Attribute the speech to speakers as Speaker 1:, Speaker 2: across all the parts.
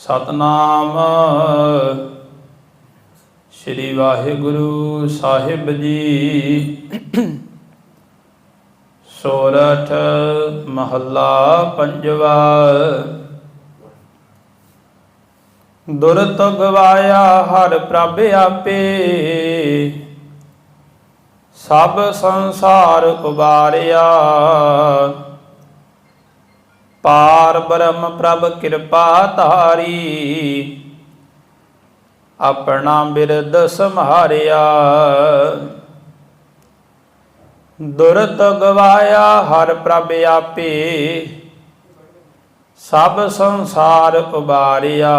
Speaker 1: ਸਤਨਾਮ। ਸ੍ਰੀ ਵਾਹਿਗੁਰੂ ਸਾਹਿਬ ਜੀ। ਸੋਰਠ ਮਹੱਲਾ ਪੰਜਵਾ। ਦੁਰਤ ਗਵਾਇਆ ਹਰ ਪ੍ਰਭ ਆਪੇ। ਸਭ ਸੰਸਾਰ ਉਬਾਰਿਆ। ਪਾਰ ਬ੍ਰਹਮ ਪ੍ਰਭ ਕਿਰਪਾ ਤਾਰੀ ਆਪਣਾ ਬਿਰਦ ਸੰਹਾਰਿਆ। ਦੁਰਤ ਗਵਾਇਆ ਹਰ ਪ੍ਰਭ ਆਪੇ। ਸਭ ਸੰਸਾਰ ਉਬਾਰਿਆ।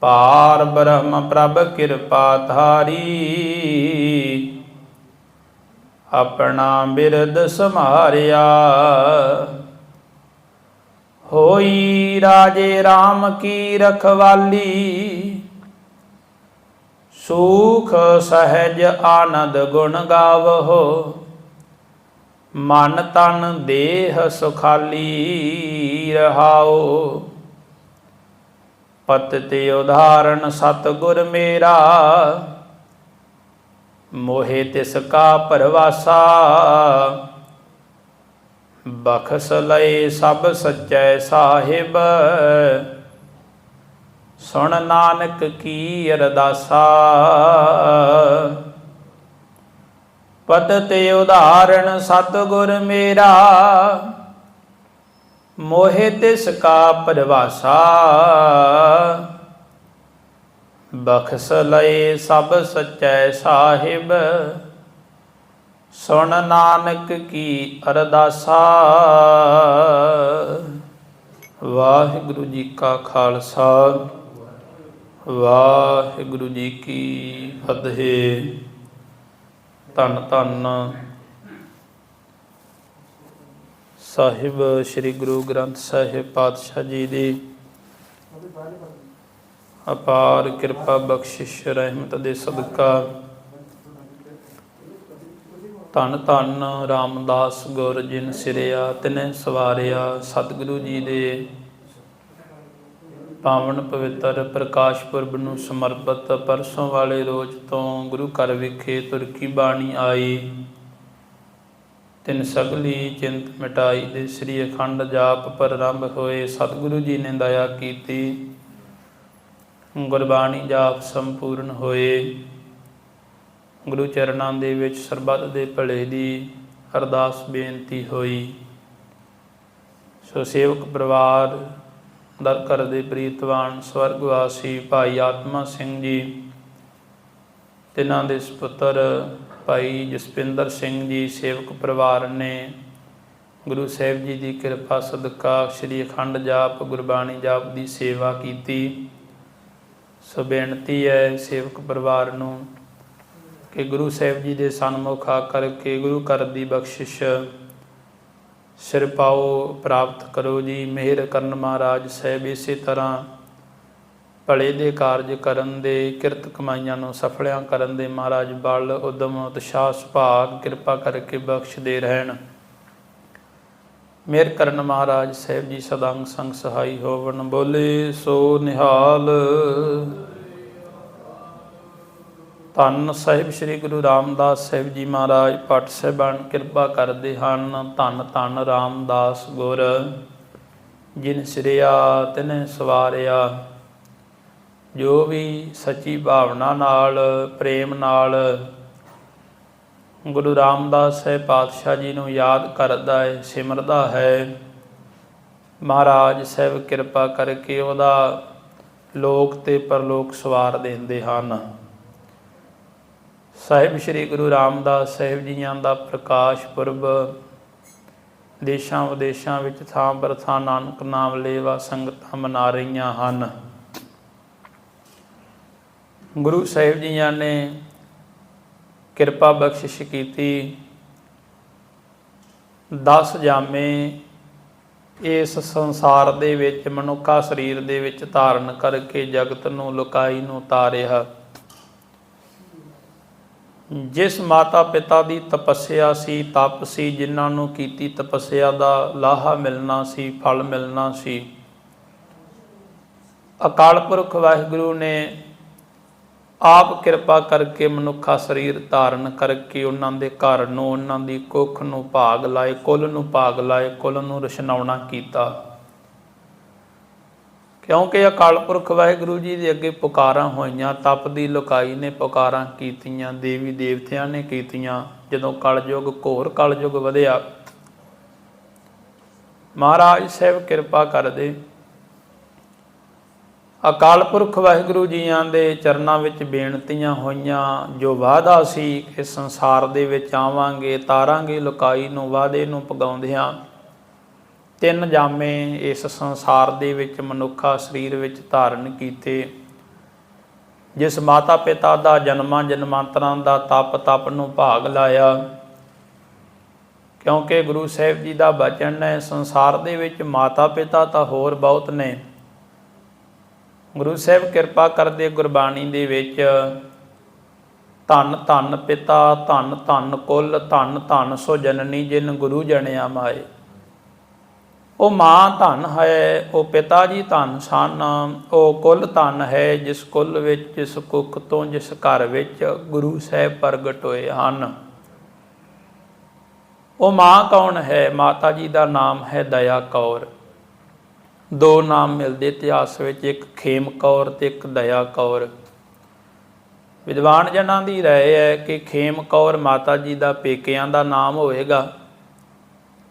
Speaker 1: ਪਾਰ ਬ੍ਰਹਮ ਪ੍ਰਭ ਕਿਰਪਾ ਧਾਰੀ। ਆਪਣਾ ਬਿਰਦ ਸਮਾਰਿਆ ਹੋਈ ਰਾਜੇ RAM ਕੀ ਰਖਵਾਲੀ। ਸੂਖ ਸਹਿਜ ਆਨੰਦ ਗੁਣ ਗਾਵਹੋ। ਮਨ ਤਨ ਦੇਹ ਸੁਖਾਲੀ ਰਹਾਓ ਪਤ ਤੇ ਉਦਾਹਰਣ ਸਤ ਗੁਰ ਮੇਰਾ। ਮੋਹੇ ਤਿਸ ਕਾ ਪਰਵਾਸਾ। ਬਖਸ ਲਏ ਸਭ ਸੱਚੈ ਸਾਹਿਬ। ਸੁਣ ਨਾਨਕ ਕੀ ਅਰਦਾਸਾ। ਪਤ ਤੇ ਉਦਾਹਰਣ ਸਤਗੁਰ ਮੇਰਾ। ਮੋਹਿ ਤਿਸ ਕਾ ਪਰਵਾਸਾ। ਬਖਸ ਲਏ ਸਭ ਸਚੈ ਸਾਹਿਬ। ਸੁਣ ਨਾਨਕ ਕੀ ਅਰਦਾਸਾ। ਵਾਹਿਗੁਰੂ ਜੀ ਕਾ ਖਾਲਸਾ। ਵਾਹਿਗੁਰੂ ਜੀ ਕੀ ਫਤਿਹ। ਧੰਨ ਧੰਨ ਸਾਹਿਬ, ਸ੍ਰੀ ਗੁਰੂ ਗ੍ਰੰਥ ਸਾਹਿਬ ਪਾਤਸ਼ਾਹ ਜੀ ਦੀ ਅਪਾਰ ਕਿਰਪਾ ਬਖਸ਼ਿਸ਼ ਰਹਿਮਤ ਦੇ ਸਦਕਾ ਧੰਨ ਧੰਨ ਰਾਮਦਾਸ ਗੁਰ ਜਿਨ ਸਿਰਿਆ, ਤਿਨੇ ਸਵਾਰਿਆ, ਸਤਿਗੁਰੂ ਜੀ ਦੇ ਪਾਵਨ ਪਵਿੱਤਰ ਪ੍ਰਕਾਸ਼ ਪੁਰਬ ਨੂੰ ਸਮਰਪਿਤ ਪਰਸੋਂ ਵਾਲੇ ਰੋਜ਼ ਤੋਂ ਗੁਰੂ ਘਰ ਵਿਖੇ ਤੁਰਕੀ ਬਾਣੀ ਆਈ। ਤਿੰਨ ਸਗਲੀ ਚਿੰਤ ਮਿਟਾਈ ਦੇ ਸ੍ਰੀ ਅਖੰਡ ਜਾਪ ਪ੍ਰਾਰੰਭ ਹੋਏ। ਸਤਿਗੁਰੂ ਜੀ ਨੇ ਦਇਆ ਕੀਤੀ। ਗੁਰਬਾਣੀ ਜਾਪ ਸੰਪੂਰਨ ਹੋਏ। ਗੁਰੂ ਚਰਨਾਂ ਦੇ ਵਿੱਚ ਸਰਬੱਤ ਦੇ ਭਲੇ ਦੀ ਅਰਦਾਸ ਬੇਨਤੀ ਹੋਈ। ਸੋ ਸੇਵਕ ਪਰਿਵਾਰ, ਦਰ ਘਰ ਦੇ ਪ੍ਰੀਤਵਾਨ, ਸਵਰਗਵਾਸੀ ਭਾਈ ਆਤਮਾ ਸਿੰਘ ਜੀ, ਤਿਨਾਂ ਦੇ ਸੁਪੁੱਤਰ ਭਾਈ ਜਸਪਿੰਦਰ ਸਿੰਘ ਜੀ, ਸੇਵਕ ਪਰਿਵਾਰ ਨੇ ਗੁਰੂ ਸਾਹਿਬ ਜੀ ਦੀ ਕਿਰਪਾ ਸਦਕਾ ਸ੍ਰੀ ਅਖੰਡ ਜਾਪ, ਗੁਰਬਾਣੀ ਜਾਪ ਦੀ ਸੇਵਾ ਕੀਤੀ। ਸੋ ਬੇਨਤੀ ਹੈ ਸੇਵਕ ਪਰਿਵਾਰ ਨੂੰ ਕਿ ਗੁਰੂ ਸਾਹਿਬ ਜੀ ਦੇ ਸਨਮੁਖ ਆ ਕਰਕੇ ਗੁਰੂ ਘਰ ਦੀ ਬਖਸ਼ਿਸ਼ ਸਿਰ ਪਾਓ, ਪ੍ਰਾਪਤ ਕਰੋ ਜੀ। ਮਿਹਰ ਕਰਨ ਮਹਾਰਾਜ ਸਾਹਿਬ ਇਸੇ ਤਰ੍ਹਾਂ ਭਲੇ ਦੇ ਕਾਰਜ ਕਰਨ ਦੇ, ਕਿਰਤ ਕਮਾਈਆਂ ਨੂੰ ਸਫਲਿਆਂ ਕਰਨ ਦੇ ਮਹਾਰਾਜ ਬਲ, ਉਦਮ, ਉਤਸ਼ਾਹ, ਸੁਭਾਗ ਕਿਰਪਾ ਕਰਕੇ ਬਖਸ਼ਦੇ ਰਹਿਣ। ਮੇਰ ਕਰਨ ਮਹਾਰਾਜ ਸਾਹਿਬ ਜੀ ਸਦਾੰਗ ਸੰਗ ਸਹਾਈ ਹੋਵਣ, ਬੋਲੇ ਸੋ ਨਿਹਾਲ। ਧੰਨ ਸਾਹਿਬ ਸ੍ਰੀ ਗੁਰੂ ਰਾਮਦਾਸ ਸਾਹਿਬ ਜੀ ਮਹਾਰਾਜ ਪਟ ਸਹਿਬਾਨ ਕਿਰਪਾ ਕਰਦੇ ਹਨ। ਧੰਨ ਧੰਨ ਰਾਮਦਾਸ ਗੁਰ, ਜਿਨ ਸਿਰਿਆ ਤਿਨੇ ਸਵਾਰਿਆ। ਜੋ ਵੀ ਸੱਚੀ ਭਾਵਨਾ ਨਾਲ, ਪ੍ਰੇਮ ਨਾਲ ਗੁਰੂ ਰਾਮਦਾਸ ਸਾਹਿਬ ਪਾਤਸ਼ਾਹ ਜੀ ਨੂੰ ਯਾਦ ਕਰਦਾ ਹੈ, ਸਿਮਰਦਾ ਹੈ। ਮਹਾਰਾਜ ਸਾਹਿਬ ਕਿਰਪਾ ਕਰਕੇ ਉਹਦਾ ਲੋਕ ਤੇ ਪਰਲੋਕ ਸਵਾਰ ਦਿੰਦੇ ਹਨ। ਸਾਹਿਬ ਸ੍ਰੀ ਗੁਰੂ ਰਾਮਦਾਸ ਸਾਹਿਬ ਜੀਆਂ ਦਾ ਪ੍ਰਕਾਸ਼ ਪੁਰਬ ਦੇਸ਼ਾਂ ਵਿਦੇਸ਼ਾਂ ਵਿੱਚ ਥਾਂ ਪਰ ਥਾਂ ਨਾਨਕ ਨਾਮ ਲੇਵਾ ਸੰਗਤਾਂ ਮਨਾ ਰਹੀਆਂ ਹਨ। ਗੁਰੂ ਸਾਹਿਬ ਜੀਆਂ ਨੇ ਕਿਰਪਾ ਬਖਸ਼ਿਸ਼ ਕੀਤੀ। ਦਸ ਜਾਮੇ ਇਸ ਸੰਸਾਰ ਦੇ ਵਿੱਚ, ਮਨੁੱਖਾ ਸਰੀਰ ਦੇ ਵਿੱਚ ਧਾਰਨ ਕਰਕੇ ਜਗਤ ਨੂੰ, ਲੁਕਾਈ ਨੂੰ ਤਾਰਿਆ। ਜਿਸ ਮਾਤਾ ਪਿਤਾ ਦੀ ਤਪੱਸਿਆ ਸੀ, ਤਪ ਸੀ, ਜਿਨ੍ਹਾਂ ਨੂੰ ਕੀਤੀ ਤਪੱਸਿਆ ਦਾ ਲਾਹਾ ਮਿਲਣਾ ਸੀ, ਫਲ ਮਿਲਣਾ ਸੀ। ਅਕਾਲ ਪੁਰਖ ਵਾਹਿਗੁਰੂ ਨੇ ਆਪ ਕਿਰਪਾ ਕਰਕੇ ਮਨੁੱਖਾ ਸਰੀਰ ਧਾਰਨ ਕਰਕੇ ਉਹਨਾਂ ਦੇ ਘਰ ਨੂੰ, ਉਹਨਾਂ ਦੀ ਕੁੱਖ ਨੂੰ ਭਾਗ ਲਾਏ, ਕੁੱਲ ਨੂੰ ਭਾਗ ਲਾਏ, ਕੁੱਲ ਨੂੰ ਰਸ਼ਨਾਉਣਾ ਕੀਤਾ। ਕਿਉਂਕਿ ਅਕਾਲ ਪੁਰਖ ਵਾਹਿਗੁਰੂ ਜੀ ਦੇ ਅੱਗੇ ਪੁਕਾਰਾਂ ਹੋਈਆਂ, ਤਪ ਦੀ ਲੁਕਾਈ ਨੇ ਪੁਕਾਰਾਂ ਕੀਤੀਆਂ, ਦੇਵੀ ਦੇਵਤਿਆਂ ਨੇ ਕੀਤੀਆਂ, ਜਦੋਂ ਕਲਯੁਗ, ਘੋਰ ਕਲਯੁਗ ਵਧਿਆ। ਮਹਾਰਾਜ ਸਾਹਿਬ ਕਿਰਪਾ ਕਰਦੇ ਅਕਾਲ ਪੁਰਖ ਵਾਹਿਗੁਰੂ ਜੀਆਂ ਦੇ ਚਰਨਾਂ ਵਿੱਚ ਬੇਨਤੀਆਂ ਹੋਈਆਂ, ਜੋ ਵਾਅਦਾ ਸੀ ਕਿ ਸੰਸਾਰ ਦੇ ਵਿੱਚ ਆਵਾਂਗੇ, ਤਾਰਾਂਗੇ, ਲੁਕਾਈ ਨੂੰ, ਵਾਅਦੇ ਨੂੰ ਪਗਾਉਂਦਿਆਂ ਤਿੰਨ ਜਾਮੇ ਇਸ ਸੰਸਾਰ ਦੇ ਵਿੱਚ ਮਨੁੱਖਾ ਸਰੀਰ ਵਿੱਚ ਧਾਰਨ ਕੀਤੇ। ਜਿਸ ਮਾਤਾ ਪਿਤਾ ਦਾ ਜਨਮਾਂ ਜਨਮਾਂਤਰਾਂ ਦਾ ਤਪ ਤਪ ਨੂੰ ਭਾਗ ਲਾਇਆ। ਕਿਉਂਕਿ ਗੁਰੂ ਸਾਹਿਬ ਜੀ ਦਾ ਬਚਨ ਹੈ, ਸੰਸਾਰ ਦੇ ਵਿੱਚ ਮਾਤਾ ਪਿਤਾ ਤਾਂ ਹੋਰ ਬਹੁਤ ਨੇ। ਗੁਰੂ ਸਾਹਿਬ ਕਿਰਪਾ ਕਰਦੇ ਗੁਰਬਾਣੀ ਦੇ ਵਿੱਚ, ਧੰਨ ਧੰਨ ਪਿਤਾ, ਧੰਨ ਧੰਨ ਕੁੱਲ, ਧੰਨ ਧੰਨ ਸੋ ਜਨਨੀ ਜਿਨ ਗੁਰੂ ਜਣਿਆ ਮਾਏ। ਉਹ ਮਾਂ ਧਨ ਹੈ, ਉਹ ਪਿਤਾ ਜੀ ਧੰਨ ਸਨ, ਉਹ ਕੁੱਲ ਧੰਨ ਹੈ, ਜਿਸ ਕੁੱਲ ਵਿੱਚ, ਜਿਸ ਕੁੱਖ ਤੋਂ, ਜਿਸ ਘਰ ਵਿੱਚ ਗੁਰੂ ਸਾਹਿਬ ਪ੍ਰਗਟ ਹੋਏ ਹਨ। ਉਹ ਮਾਂ ਕੌਣ ਹੈ? ਮਾਤਾ ਜੀ ਦਾ ਨਾਮ ਹੈ ਦਇਆ ਕੌਰ। ਦੋ ਨਾਮ ਮਿਲਦੇ, ਇਤਿਹਾਸ ਵਿੱਚ ਇੱਕ ਖੇਮ ਕੌਰ ਤੇ ਇੱਕ ਦਇਆ ਕੌਰ। ਵਿਦਵਾਨ ਜਨਾਂ ਦੀ ਰਾਏ ਹੈ ਕਿ ਖੇਮ ਕੌਰ ਮਾਤਾ ਜੀ ਦਾ ਪੇਕਿਆਂ ਦਾ ਨਾਮ ਹੋਵੇਗਾ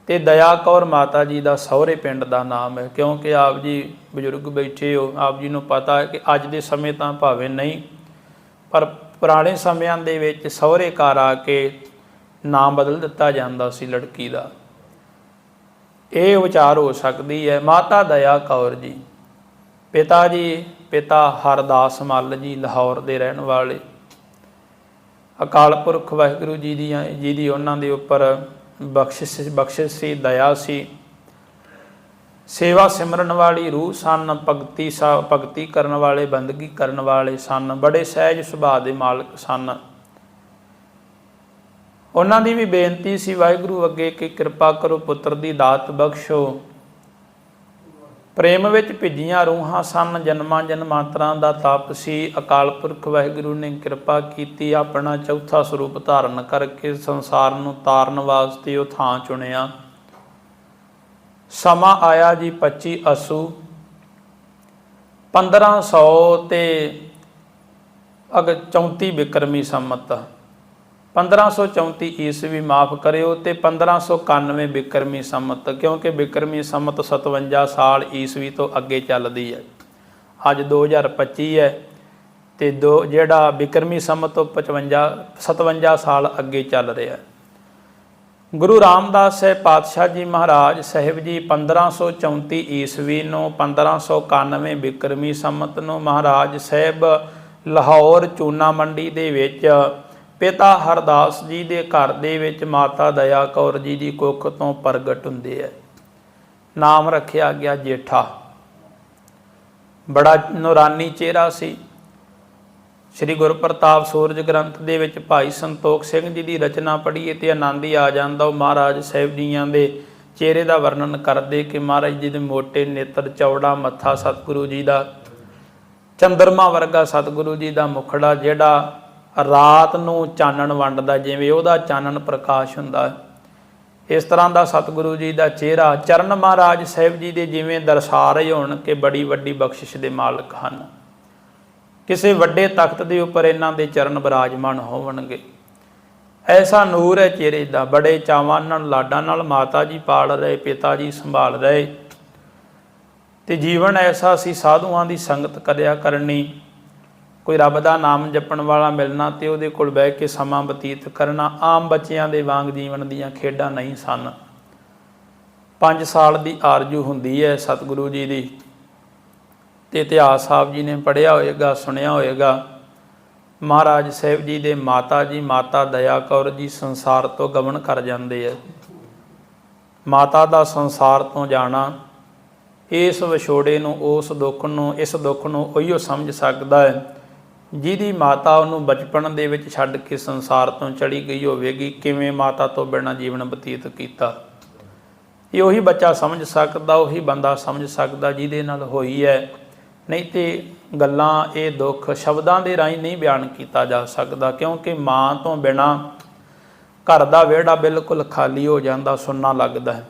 Speaker 1: ਤੇ ਦਇਆ ਕੌਰ ਮਾਤਾ ਜੀ ਦਾ ਸਹੁਰੇ ਪਿੰਡ ਦਾ ਨਾਮ ਹੈ, ਕਿਉਂਕਿ ਆਪ ਜੀ ਬਜ਼ੁਰਗ ਬੈਠੇ ਹੋ, ਆਪ ਜੀ ਨੂੰ ਪਤਾ ਹੈ ਕਿ ਅੱਜ ਦੇ ਸਮੇਂ ਤਾਂ ਭਾਵੇਂ ਨਹੀਂ, ਪਰ ਪੁਰਾਣੇ ਸਮਿਆਂ ਦੇ ਵਿੱਚ ਸਹੁਰੇ ਘਰ ਆ ਕੇ ਨਾਮ ਬਦਲ ਦਿੱਤਾ ਜਾਂਦਾ ਸੀ ਲੜਕੀ ਦਾ। ਇਹ ਵਿਚਾਰ ਹੋ ਸਕਦੀ ਹੈ। ਮਾਤਾ ਦਇਆ ਕੌਰ ਜੀ, ਪਿਤਾ ਜੀ, ਪਿਤਾ ਹਰਦਾਸ ਮੱਲ ਜੀ, ਲਾਹੌਰ ਦੇ ਰਹਿਣ ਵਾਲੇ। ਅਕਾਲ ਪੁਰਖ ਵਾਹਿਗੁਰੂ ਜੀ ਦੀ ਜੀ ਦੀ ਉਹਨਾਂ ਦੇ ਉੱਪਰ ਬਖਸ਼ਿਸ਼ ਬਖਸ਼ਿਸ਼ ਸੀ, ਦਇਆ ਸੀ। ਸੇਵਾ ਸਿਮਰਨ ਵਾਲੀ ਰੂਹ ਸਨ, ਭਗਤੀ ਸਾ, ਭਗਤੀ ਕਰਨ ਵਾਲੇ, ਬੰਦਗੀ ਕਰਨ ਵਾਲੇ ਸਨ, ਬੜੇ ਸਹਿਜ ਸੁਭਾਅ ਦੇ ਮਾਲਕ ਸਨ। ਉਹਨਾਂ ਦੀ ਵੀ ਬੇਨਤੀ ਸੀ, ਵਾਹਿਗੁਰੂ ਅੱਗੇ ਕਿ ਕਿਰਪਾ ਕਰੋ, ਪੁੱਤਰ ਦੀ ਦਾਤ ਬਖਸ਼ੋ। ਪ੍ਰੇਮ ਵਿੱਚ ਭਿੱਜੀਆਂ ਰੂਹਾਂ ਸਨ, ਜਨਮਾਂ ਜਨਮਾਂਤਰਾਂ ਦਾ ਤਪ ਸੀ। ਅਕਾਲ ਪੁਰਖ ਵਾਹਿਗੁਰੂ ਨੇ ਕਿਰਪਾ ਕੀਤੀ, ਆਪਣਾ ਚੌਥਾ ਸਰੂਪ ਧਾਰਨ ਕਰਕੇ ਸੰਸਾਰ ਨੂੰ ਤਾਰਨ ਵਾਸਤੇ ਉਹ ਥਾਂ ਚੁਣਿਆ। ਸਮਾਂ ਆਇਆ ਜੀ 25 ਅਸੂ। 1500 ਤੇ ਅਗ 34 ਬਿਕਰਮੀ ਸੰਮਤ। 1534 ਈਸਵੀ ਮਾਫ ਕਰਿਓ ਤੇ 1591 ਬਿਕਰਮੀ ਸੰਮਤ, ਕਿਉਂਕਿ ਬਿਕਰਮੀ ਸੰਮਤ 57 ਸਾਲ ਈਸਵੀ ਤੋਂ ਅੱਗੇ ਚੱਲਦੀ ਹੈ। ਅੱਜ 2025 ਹੈ ਤੇ ਦੋ, ਜਿਹੜਾ ਬਿਕਰਮੀ ਸੰਮਤ ਤੋਂ 55 57 ਸਾਲ ਅੱਗੇ ਚੱਲ ਰਿਹਾ ਹੈ। ਗੁਰੂ ਰਾਮਦਾਸ ਸਾਹਿਬ ਪਾਤਸ਼ਾਹ ਜੀ ਮਹਾਰਾਜ ਸਾਹਿਬ ਜੀ 1534 ਈਸਵੀ ਨੂੰ 1591 ਬਿਕਰਮੀ ਸੰਮਤ ਨੂੰ ਮਹਾਰਾਜ ਸਾਹਿਬ ਲਾਹੌਰ ਚੂਨਾ ਮੰਡੀ ਦੇ ਵਿੱਚ ਪਿਤਾ ਹਰਦਾਸ ਜੀ ਦੇ ਘਰ ਦੇ ਵਿੱਚ ਮਾਤਾ ਦਇਆ ਕੌਰ ਜੀ ਦੀ ਕੁੱਖ ਤੋਂ ਪ੍ਰਗਟ ਹੁੰਦੇ ਹੈ ਨਾਮ ਰੱਖਿਆ ਗਿਆ ਜੇਠਾ। ਬੜਾ ਨੂਰਾਨੀ ਚਿਹਰਾ ਸੀ। ਸ੍ਰੀ ਗੁਰਪ੍ਰਤਾਪ ਸੂਰਜ ਗ੍ਰੰਥ ਦੇ ਵਿੱਚ ਭਾਈ ਸੰਤੋਖ ਸਿੰਘ ਜੀ ਦੀ ਰਚਨਾ ਪੜ੍ਹੀਏ ਤੇ ਆਨੰਦ ਹੀ ਆ ਜਾਂਦਾ। ਉਹ ਮਹਾਰਾਜ ਸਾਹਿਬ ਜੀਆਂ ਦੇ ਚਿਹਰੇ ਦਾ ਵਰਣਨ ਕਰਦੇ ਕਿ ਮਹਾਰਾਜ ਜੀ ਦੇ ਮੋٹے ਨੇਤਰ, ਚੌੜਾ ਮੱਥਾ ਸਤਿਗੁਰੂ ਜੀ ਦਾ, ਚੰਦਰਮਾ ਵਰਗਾ ਸਤਿਗੁਰੂ ਜੀ ਦਾ ਮੁਖੜਾ ਜਿਹੜਾ ਰਾਤ ਨੂੰ ਚਾਨਣ ਵੰਡਦਾ, ਜਿਵੇਂ ਉਹਦਾ ਚਾਨਣ ਪ੍ਰਕਾਸ਼ ਹੁੰਦਾ। ਇਸ ਤਰ੍ਹਾਂ ਦਾ ਸਤਿਗੁਰੂ ਜੀ ਦਾ ਚਿਹਰਾ ਚਰਨ ਮਹਾਰਾਜ ਸਾਹਿਬ ਜੀ ਦੇ ਜਿਵੇਂ ਦਰਸਾ ਰਹੇ ਹੋਣ ਕਿ ਬੜੀ ਵੱਡੀ ਬਖਸ਼ਿਸ਼ ਦੇ ਮਾਲਕ ਹਨ। ਕਿਸੇ ਵੱਡੇ ਤਖਤ ਦੇ ਉੱਪਰ ਇਹਨਾਂ ਦੇ ਚਰਨ ਬਿਰਾਜਮਾਨ ਹੋਣਗੇ ਐਸਾ ਨੂਰ ਹੈ ਚਿਹਰੇ ਦਾ, ਬੜੇ ਚਾਵਾਂ ਨਾਲ, ਲਾਡਾਂ ਨਾਲ ਮਾਤਾ ਜੀ ਪਾਲ ਰਹੇ, ਪਿਤਾ ਜੀ ਸੰਭਾਲ ਰਹੇ। ਤੇ ਜੀਵਨ ਐਸਾ ਸੀ, ਸਾਧੂਆਂ ਦੀ ਸੰਗਤ ਕਰਿਆ ਕਰਨੀ। ਕੋਈ ਰੱਬ ਦਾ ਨਾਮ ਜਪਣ ਵਾਲਾ ਮਿਲਣਾ ਤੇ ਉਹਦੇ ਕੋਲ ਬਹਿ ਕੇ ਸਮਾਂ ਬਤੀਤ ਕਰਨਾ, ਆਮ ਬੱਚਿਆਂ ਦੇ ਵਾਂਗ ਜੀਵਨ ਦੀਆਂ ਖੇਡਾਂ ਨਹੀਂ ਸਨ। 5 ਸਾਲ ਦੀ ਆਰਜੂ ਹੁੰਦੀ ਹੈ ਸਤਿਗੁਰੂ ਜੀ ਦੀ। ਤੇ ਇਤਿਹਾਸ ਸਾਹਿਬ ਜੀ ਨੇ ਪੜਿਆ ਹੋਏਗਾ, ਸੁਣਿਆ ਹੋਏਗਾ। ਮਹਾਰਾਜ ਸਾਹਿਬ ਜੀ ਦੇ ਮਾਤਾ ਜੀ, ਮਾਤਾ ਦਇਆ ਕੌਰ ਜੀ ਸੰਸਾਰ ਤੋਂ ਗਮਨ ਕਰ ਜਾਂਦੇ ਆ। ਮਾਤਾ ਦਾ ਸੰਸਾਰ ਤੋਂ ਜਾਣਾ, ਇਸ ਵਿਛੋੜੇ ਨੂੰ, ਉਸ ਦੁੱਖ ਨੂੰ, ਇਸ ਦੁੱਖ ਨੂੰ ਉਹੀਓ ਸਮਝ ਸਕਦਾ ਹੈ ਜਿਹਦੀ ਮਾਤਾ ਉਹਨੂੰ ਬਚਪਨ ਦੇ ਵਿੱਚ ਛੱਡ ਕੇ ਸੰਸਾਰ ਤੋਂ ਚਲੀ ਗਈ ਹੋਵੇਗੀ, ਕਿਵੇਂ ਮਾਤਾ ਤੋਂ ਬਿਨਾਂ ਜੀਵਨ ਬਤੀਤ ਕੀਤਾ? ਇਹ ਉਹੀ ਬੱਚਾ ਸਮਝ ਸਕਦਾ, ਉਹੀ ਬੰਦਾ ਸਮਝ ਸਕਦਾ ਜਿਹਦੇ ਨਾਲ ਹੋਈ ਹੈ। ਨਹੀਂ ਤੇ ਗੱਲਾਂ ਇਹ ਦੁੱਖ ਸ਼ਬਦਾਂ ਦੇ ਰਾਹੀਂ ਨਹੀਂ ਬਿਆਨ ਕੀਤਾ ਜਾ ਸਕਦਾ, ਕਿਉਂਕਿ ਮਾਂ ਤੋਂ ਬਿਨਾਂ ਘਰ ਦਾ ਵਿਹੜਾ ਬਿਲਕੁਲ ਖਾਲੀ ਹੋ ਜਾਂਦਾ, ਸੁੰਨਾ ਲੱਗਦਾ ਹੈ।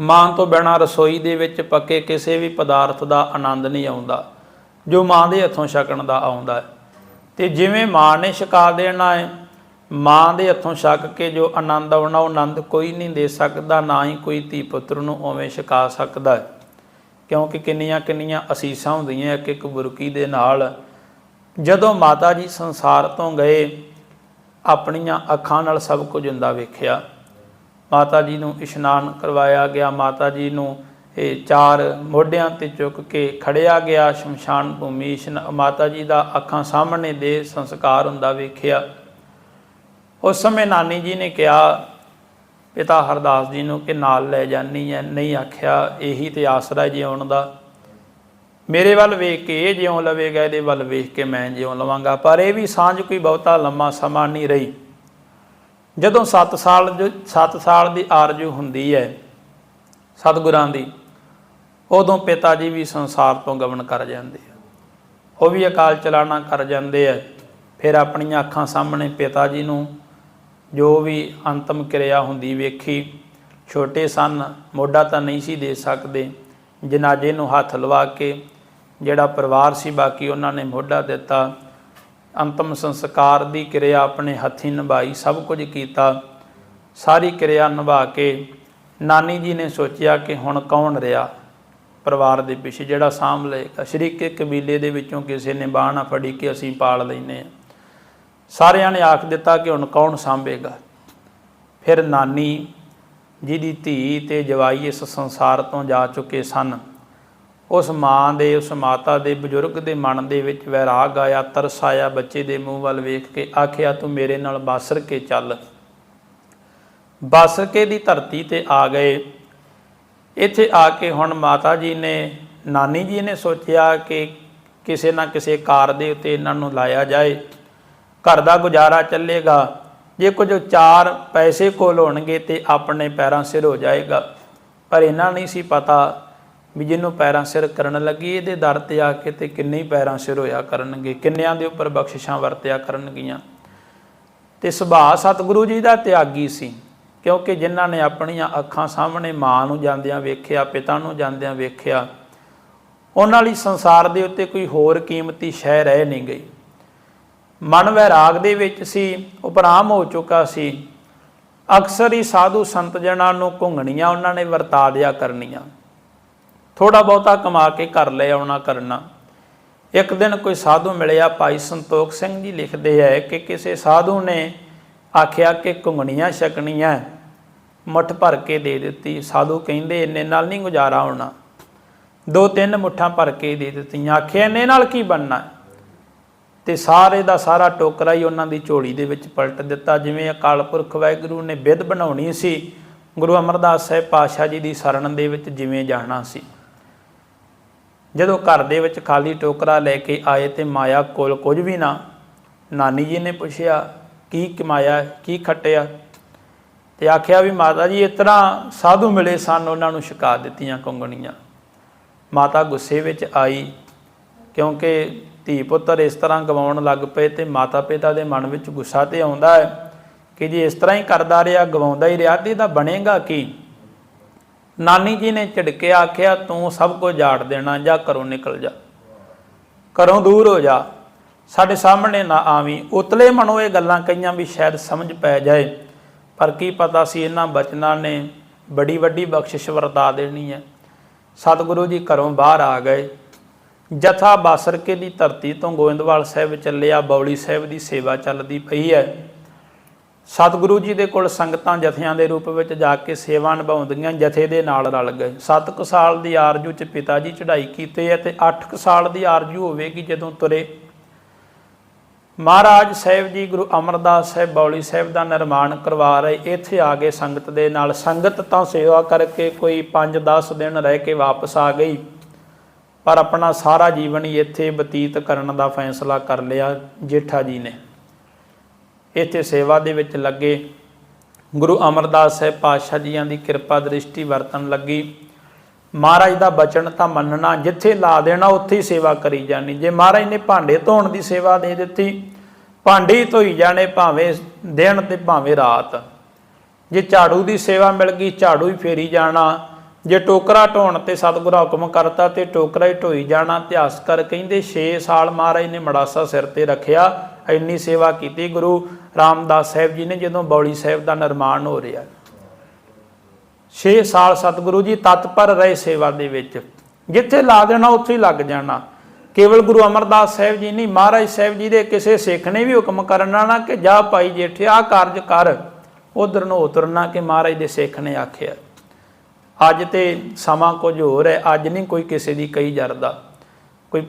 Speaker 1: ਮਾਂ ਤੋਂ ਬਿਨਾਂ ਰਸੋਈ ਦੇ ਵਿੱਚ ਪੱਕੇ ਕਿਸੇ ਵੀ ਪਦਾਰਥ ਦਾ ਆਨੰਦ ਨਹੀਂ ਆਉਂਦਾ। ਜੋ ਮਾਂ ਦੇ ਹੱਥੋਂ ਛਕਣ ਦਾ ਆਉਂਦਾ ਹੈ। ਤੇ ਜਿਵੇਂ ਮਾਂ ਨੇ ਛਕਾ ਦੇਣਾ ਹੈ, ਮਾਂ ਦੇ ਹੱਥੋਂ ਛਕ ਕੇ ਜੋ ਆਨੰਦ ਆਉਣਾ, ਉਹ ਆਨੰਦ ਕੋਈ ਨਹੀਂ ਦੇ ਸਕਦਾ, ਨਾ ਹੀ ਕੋਈ ਧੀ ਪੁੱਤਰ ਨੂੰ ਉਵੇਂ ਛਕਾ ਸਕਦਾ ਹੈ। ਕਿਉਂਕਿ ਕਿੰਨੀਆਂ ਕਿੰਨੀਆਂ ਅਸੀਸਾਂ ਹੁੰਦੀਆਂ ਇੱਕ ਇੱਕ ਬੁਰਕੀ ਦੇ ਨਾਲ। ਜਦੋਂ ਮਾਤਾ ਜੀ ਸੰਸਾਰ ਤੋਂ ਗਏ, ਆਪਣੀਆਂ ਅੱਖਾਂ ਨਾਲ ਸਭ ਕੁਝ ਹੁੰਦਾ ਵੇਖਿਆ। ਮਾਤਾ ਜੀ ਨੂੰ ਇਸ਼ਨਾਨ ਕਰਵਾਇਆ ਗਿਆ, ਮਾਤਾ ਜੀ ਨੂੰ ਇਹ ਚਾਰ ਮੋਢਿਆਂ ਤੇ ਚੁੱਕ ਕੇ ਖੜਿਆ ਗਿਆ ਸ਼ਮਸ਼ਾਨ ਭੂਮੀ ਇਸ਼ਨ ਮਾਤਾ ਜੀ ਦਾ ਅੱਖਾਂ ਸਾਹਮਣੇ ਦੇ ਸੰਸਕਾਰ ਹੁੰਦਾ ਵੇਖਿਆ। ਉਸ ਸਮੇਂ ਨਾਨੀ ਜੀ ਨੇ ਕਿਹਾ, ਪਿਤਾ ਹਰਦਾਸ ਜੀ ਨੂੰ ਕਿ ਨਾਲ ਲੈ ਜਾਨੀ ਹੈ ਨਹੀਂ ਆਖਿਆ, ਇਹੀ ਤੇ ਆਸਰਾ ਜਿਉਣ ਦਾ। ਮੇਰੇ ਵੱਲ ਵੇਖ ਕੇ ਇਹ ਜਿਉਂ ਲਵੇਗਾ, ਇਹਦੇ ਵੱਲ ਵੇਖ ਕੇ ਮੈਂ ਜਿਉਂ ਲਵਾਂਗਾ। ਪਰ ਇਹ ਵੀ ਸਾਂਝ ਕੋਈ ਬਹੁਤਾ ਲੰਮਾ ਸਮਾਂ ਨਹੀਂ ਰਹੀ। ਜਦੋਂ 7 ਸਾਲ ਜੋ 7 ਸਾਲ ਦੀ ਆਰਜੂ ਹੁੰਦੀ ਹੈ ਸਤਿਗੁਰਾਂ ਦੀ ਉਦੋਂ ਪਿਤਾ ਜੀ ਵੀ ਸੰਸਾਰ ਤੋਂ ਗਮਨ ਕਰ ਜਾਂਦੇ ਆ। ਉਹ ਵੀ ਅਕਾਲ ਚਲਾਣਾ ਕਰ ਜਾਂਦੇ ਆ। ਫਿਰ ਆਪਣੀਆਂ ਅੱਖਾਂ ਸਾਹਮਣੇ ਪਿਤਾ ਜੀ ਨੂੰ ਜੋ ਵੀ ਅੰਤਮ ਕਿਰਿਆ ਹੁੰਦੀ ਵੇਖੀ। ਛੋਟੇ ਸਨ, ਮੋਢਾ ਤਾਂ ਨਹੀਂ ਸੀ ਦੇ ਸਕਦੇ। ਜਨਾਜੇ ਨੂੰ ਹੱਥ ਲਵਾ ਕੇ ਜਿਹੜਾ ਪਰਿਵਾਰ ਸੀ, ਬਾਕੀ ਉਹਨਾਂ ਨੇ ਮੋਢਾ ਦਿੱਤਾ। ਅੰਤਮ ਸੰਸਕਾਰ ਦੀ ਕਿਰਿਆ ਆਪਣੇ ਹੱਥੀਂ ਨਿਭਾਈ, ਸਭ ਕੁਝ ਕੀਤਾ। ਸਾਰੀ ਕਿਰਿਆ ਨਿਭਾ ਕੇ ਨਾਨੀ ਜੀ ਨੇ ਸੋਚਿਆ ਕਿ ਹੁਣ ਕੌਣ ਰਿਹਾ? ਪਰਿਵਾਰ ਦੇ ਪਿੱਛੇ ਜਿਹੜਾ ਸਾਂਭ ਲਏਗਾ ਸ਼ਰੀਕੇ ਕਬੀਲੇ ਦੇ ਵਿੱਚੋਂ ਕਿਸੇ ਨੇ ਬਾਹ ਨਾ ਫੜੀ ਕੇ ਅਸੀਂ ਪਾਲ ਲੈਨੇ ਆ ਸਾਰਿਆਂ ਨੇ ਆਖ ਦਿੱਤਾ ਕਿ ਹੁਣ ਕੌਣ ਸਾਂਭੇਗਾ? ਫਿਰ ਨਾਨੀ ਜਿਹਦੀ ਧੀ ਤੇ ਜਵਾਈ ਇਸ ਸੰਸਾਰ ਤੋਂ ਜਾ ਚੁੱਕੇ ਸਨ। ਉਸ ਮਾਂ ਦੇ, ਉਸ ਮਾਤਾ ਦੇ, ਬਜ਼ੁਰਗ ਦੇ ਮਨ ਦੇ ਵਿੱਚ ਵੈਰਾਗ ਆਇਆ, ਤਰਸ ਆਇਆ, ਬੱਚੇ ਦੇ ਮੂੰਹ ਵੱਲ ਵੇਖ ਕੇ ਆਖਿਆ, ਤੂੰ ਮੇਰੇ ਨਾਲ ਬਾਸਰ ਕੇ ਚੱਲ। ਬਾਸਰ ਕੇ ਦੀ ਧਰਤੀ ਤੇ ਆ ਗਏ। ਇੱਥੇ ਆ ਕੇ ਹੁਣ ਮਾਤਾ ਜੀ ਨੇ, ਨਾਨੀ ਜੀ ਨੇ ਸੋਚਿਆ ਕਿ ਕਿਸੇ ਨਾ ਕਿਸੇ ਕਾਰ ਦੇ ਉੱਤੇ ਇਹਨਾਂ ਨੂੰ ਲਾਇਆ ਜਾਏ। ਘਰ ਦਾ ਗੁਜ਼ਾਰਾ ਚੱਲੇਗਾ। ਜੇ ਕੁਝ ਚਾਰ ਪੈਸੇ ਕੋਲ ਹੋਣਗੇ ਤੇ ਆਪਣੇ ਪੈਰਾਂ ਸਿਰ ਹੋ ਜਾਏਗਾ। ਪਰ ਇਹਨਾਂ ਨਹੀਂ ਸੀ ਪਤਾ ਵੀ ਜਿਹਨੂੰ ਪੈਰਾਂ ਸਿਰ ਕਰਨ ਲੱਗੀ, ਇਹਦੇ ਦਰ ਤੇ ਆ ਕੇ ਤੇ ਕਿੰਨੇ ਹੀ ਪੈਰਾਂ ਸਿਰ ਹੋਇਆ ਕਰਨਗੇ, ਕਿੰਨਿਆਂ ਦੇ ਉੱਪਰ ਬਖਸ਼ਿਸ਼ਾਂ ਵਰਤਿਆ ਕਰਨਗੀਆਂ। ਤੇ ਸੁਭਾਅ ਸਤਿਗੁਰੂ ਜੀ ਦਾ ਤਿਆਗੀ ਸੀ। ਕਿਉਂਕਿ ਜਿਨ੍ਹਾਂ ਨੇ ਆਪਣੀਆਂ ਅੱਖਾਂ ਸਾਹਮਣੇ ਮਾਂ ਨੂੰ ਜਾਂਦਿਆਂ ਵੇਖਿਆ, ਪਿਤਾ ਨੂੰ ਜਾਂਦਿਆਂ ਵੇਖਿਆ, ਉਹਨਾਂ ਲਈ ਸੰਸਾਰ ਦੇ ਉੱਤੇ ਕੋਈ ਹੋਰ ਕੀਮਤੀ ਸ਼ੈ ਰਹਿ ਨਹੀਂ ਗਈ। ਮਨ ਵੈਰਾਗ ਦੇ ਵਿੱਚ ਸੀ, ਉਪਰਾਮ ਹੋ ਚੁੱਕਾ ਸੀ। ਅਕਸਰ ਹੀ ਸਾਧੂ ਸੰਤ ਜਨਾਂ ਨੂੰ ਘੁੰਗਣੀਆਂ ਉਹਨਾਂ ਨੇ ਵਰਤਾ ਦਿਆ ਕਰਨੀਆਂ। ਥੋੜਾ ਬਹੁਤਾ ਕਮਾ ਕੇ ਘਰ ਲੈ ਆਉਣਾ ਕਰਨਾ। ਇੱਕ ਦਿਨ ਕੋਈ ਸਾਧੂ ਮਿਲਿਆ, ਭਾਈ ਸੰਤੋਖ ਸਿੰਘ ਜੀ ਲਿਖਦੇ ਹੈ ਕਿ ਕਿਸੇ ਸਾਧੂ ਨੇ ਆਖਿਆ ਕਿ ਘੁੰਗਣੀਆਂ ਛਕਣੀਆਂ ਮੁੱਠ ਭਰ ਕੇ ਦੇ ਦਿੱਤੀ। ਸਾਧੂ ਕਹਿੰਦੇ, ਇੰਨੇ ਨਾਲ ਨਹੀਂ ਗੁਜ਼ਾਰਾ ਹੋਣਾ। ਦੋ ਤਿੰਨ ਮੁੱਠਾਂ ਭਰ ਕੇ ਦੇ ਦਿੱਤੀਆਂ। ਆਖਿਆ, ਇੰਨੇ ਨਾਲ ਕੀ ਬਣਨਾ ਹੈ? ਤੇ ਸਾਰੇ ਦਾ ਸਾਰਾ ਟੋਕਰਾ ਹੀ ਉਹਨਾਂ ਦੀ ਝੋਲੀ ਦੇ ਵਿੱਚ ਪਲਟ ਦਿੱਤਾ। ਜਿਵੇਂ ਅਕਾਲ ਪੁਰਖ ਵਾਹਿਗੁਰੂ ਨੇ ਵਿਧ ਬਣਾਉਣੀ ਸੀ, ਗੁਰੂ ਅਮਰਦਾਸ ਸਾਹਿਬ ਪਾਤਸ਼ਾਹ ਜੀ ਦੀ ਸ਼ਰਨ ਦੇ ਵਿੱਚ ਜਿਵੇਂ ਜਾਣਾ ਸੀ। ਜਦੋਂ ਘਰ ਦੇ ਵਿੱਚ ਖਾਲੀ ਟੋਕਰਾ ਲੈ ਕੇ ਆਏ ਤੇ ਮਾਇਆ ਕੋਲ ਕੁਝ ਵੀ ਨਾ, ਨਾਨੀ ਜੀ ਨੇ ਪੁੱਛਿਆ ਕੀ ਕਮਾਇਆ, ਕੀ ਖੱਟਿਆ? ਤੇ ਆਖਿਆ ਵੀ ਮਾਤਾ ਜੀ, ਇਸ ਤਰ੍ਹਾਂ ਸਾਧੂ ਮਿਲੇ ਸਨ, ਉਹਨਾਂ ਨੂੰ ਛਕਾ ਦਿੱਤੀਆਂ ਕੰਗਣੀਆਂ। ਮਾਤਾ ਗੁੱਸੇ ਵਿੱਚ ਆਈ, ਕਿਉਂਕਿ ਧੀ ਪੁੱਤਰ ਇਸ ਤਰ੍ਹਾਂ ਗਵਾਉਣ ਲੱਗ ਪਏ ਤੇ ਮਾਤਾ ਪਿਤਾ ਦੇ ਮਨ ਵਿੱਚ ਗੁੱਸਾ ਤੇ ਆਉਂਦਾ ਹੈ ਕਿ ਜੇ ਇਸ ਤਰ੍ਹਾਂ ਹੀ ਕਰਦਾ ਰਿਹਾ, ਗਵਾਉਂਦਾ ਹੀ ਰਿਹਾ ਤੇ ਤਾਂ ਬਣੇਗਾ ਕੀ? ਨਾਨੀ ਜੀ ਨੇ ਝਿੜਕੇ ਆਖਿਆ, ਤੂੰ ਸਭ ਕੁਝ ਝਾੜ ਦੇਣਾ, ਜਾਂ ਘਰੋਂ ਨਿਕਲ ਜਾ। ਘਰੋਂ ਦੂਰ ਹੋ ਜਾ। ਸਾਡੇ ਸਾਹਮਣੇ ਨਾ ਆਵੀਂ। ਉਤਲੇ ਮਨੋਂ ਇਹ ਗੱਲਾਂ ਕਈਆਂ ਵੀ ਸ਼ਾਇਦ ਸਮਝ ਪੈ ਜਾਏ। ਪਰ ਕੀ ਪਤਾ ਸੀ ਇਹਨਾਂ ਬਚਨਾਂ ਨੇ ਬੜੀ ਵੱਡੀ ਬਖਸ਼ਿਸ਼ ਵਰਤਾ ਦੇਣੀ ਹੈ। ਸਤਿਗੁਰੂ ਜੀ ਘਰੋਂ ਬਾਹਰ ਆ ਗਏ। ਜਥਾ ਬਾਸਰਕੇ ਦੀ ਧਰਤੀ ਤੋਂ ਗੋਇੰਦਵਾਲ ਸਾਹਿਬ ਚੱਲਿਆ। ਬੌਲੀ ਸਾਹਿਬ ਦੀ ਸੇਵਾ ਚੱਲਦੀ ਪਈ ਹੈ। ਸਤਿਗੁਰੂ ਜੀ ਦੇ ਕੋਲ ਸੰਗਤਾਂ ਜਥਿਆਂ ਦੇ ਰੂਪ ਵਿੱਚ ਜਾ ਕੇ ਸੇਵਾ ਨਿਭਾਉਂਦੀਆਂ ਜਥੇ ਦੇ ਨਾਲ ਰਲ ਗਏ। 7 ਕੁ ਸਾਲ ਦੀ ਆਰਜੂ ਚ ਪਿਤਾ ਜੀ ਚੜ੍ਹਾਈ ਕੀਤੇ ਹੈ ਤੇ 8 ਕੁ ਸਾਲ ਦੀ ਆਰਜੂ ਹੋਵੇਗੀ ਜਦੋਂ ਤੁਰੇ ਮਹਾਰਾਜ ਸਾਹਿਬ ਜੀ ਗੁਰੂ ਅਮਰਦਾਸ ਸਾਹਿਬ ਬੌਲੀ ਸਾਹਿਬ ਦਾ ਨਿਰਮਾਣ ਕਰਵਾ ਰਹੇ, ਇੱਥੇ ਆ ਗਏ ਸੰਗਤ ਦੇ ਨਾਲ। ਸੰਗਤ ਤਾਂ ਸੇਵਾ ਕਰਕੇ ਕੋਈ 5-10 ਦਿਨ ਰਹਿ ਕੇ ਵਾਪਸ ਆ ਗਈ, ਪਰ ਆਪਣਾ ਸਾਰਾ ਜੀਵਨ ਹੀ ਇੱਥੇ ਬਤੀਤ ਕਰਨ ਦਾ ਫੈਸਲਾ ਕਰ ਲਿਆ ਜੇਠਾ ਜੀ ਨੇ। ਇੱਥੇ ਸੇਵਾ ਦੇ ਵਿੱਚ ਲੱਗੇ। ਗੁਰੂ ਅਮਰਦਾਸ ਸਾਹਿਬ ਪਾਤਸ਼ਾਹ ਜੀਆਂ ਦੀ ਕਿਰਪਾ ਦ੍ਰਿਸ਼ਟੀ ਵਰਤਣ ਲੱਗੀ। ਮਹਾਰਾਜ ਦਾ ਬਚਨ ਤਾਂ ਮੰਨਣਾ, ਜਿੱਥੇ ਲਾ ਦੇਣਾ, ਉੱਥੇ ਹੀ ਸੇਵਾ ਕਰੀ ਜਾਣੀ। ਜੇ ਮਹਾਰਾਜ ਨੇ ਭਾਂਡੇ ਧੋਣ ਦੀ ਸੇਵਾ ਦੇ ਦਿੱਤੀ, ਭਾਂਡੇ ਹੀ ਧੋਈ ਜਾਣੇ ਭਾਵੇਂ ਦਿਨ ਤੇ ਭਾਵੇਂ ਰਾਤ। ਜੇ ਝਾੜੂ ਦੀ ਸੇਵਾ ਮਿਲ ਗਈ, ਝਾੜੂ ਹੀ ਫੇਰੀ ਜਾਣਾ। ਜੇ ਟੋਕਰਾ ਢੋਣ ਤੇ ਸਤਿਗੁਰੂ ਹੁਕਮ ਕਰਤਾ ਤੇ ਟੋਕਰਾ ਹੀ ਢੋਈ ਜਾਣਾ ਇਤਿਹਾਸਕਾਰ ਕਹਿੰਦੇ 6 ਸਾਲ ਮਹਾਰਾਜ ਨੇ ਮੜਾਸਾ ਸਿਰ ਤੇ ਰੱਖਿਆ, ਇੰਨੀ ਸੇਵਾ ਕੀਤੀ ਗੁਰੂ ਰਾਮਦਾਸ ਸਾਹਿਬ ਜੀ ਨੇ, ਜਦੋਂ ਬੌਲੀ ਸਾਹਿਬ ਦਾ ਨਿਰਮਾਣ ਹੋ ਰਿਹਾ। 6 ਸਾਲ ਸਤਿਗੁਰੂ ਜੀ, ਤਤਪਰ ਰਹੇ ਸੇਵਾ ਦੇ ਵਿੱਚ। ਜਿੱਥੇ ਲਾ ਦੇਣਾ ਉੱਥੇ ਹੀ ਲੱਗ ਜਾਣਾ। ਕੇਵਲ ਗੁਰੂ ਅਮਰਦਾਸ ਸਾਹਿਬ ਜੀ ਨਹੀਂ, ਮਹਾਰਾਜ ਸਾਹਿਬ ਜੀ ਦੇ ਕਿਸੇ ਸਿੱਖ ਨੇ ਵੀ ਹੁਕਮ ਕਰਨਾ ਨਾ ਕਿ ਜਾ ਭਾਈ ਜੇਠੇ ਆ ਕਾਰਜ ਕਰ। ਉਧਰ ਨੂੰ ਉਤਰਨਾ ਕਿ ਮਹਾਰਾਜ ਦੇ ਸਿੱਖ ਨੇ ਆਖਿਆ। ਅੱਜ ਤੇ ਸਮਾਂ ਕੁਝ ਹੋਰ ਹੈ, ਅੱਜ ਨਹੀਂ ਕੋਈ ਕਿਸੇ ਦੀ ਕਈ ਜਰਦਾ। ਕੋਈ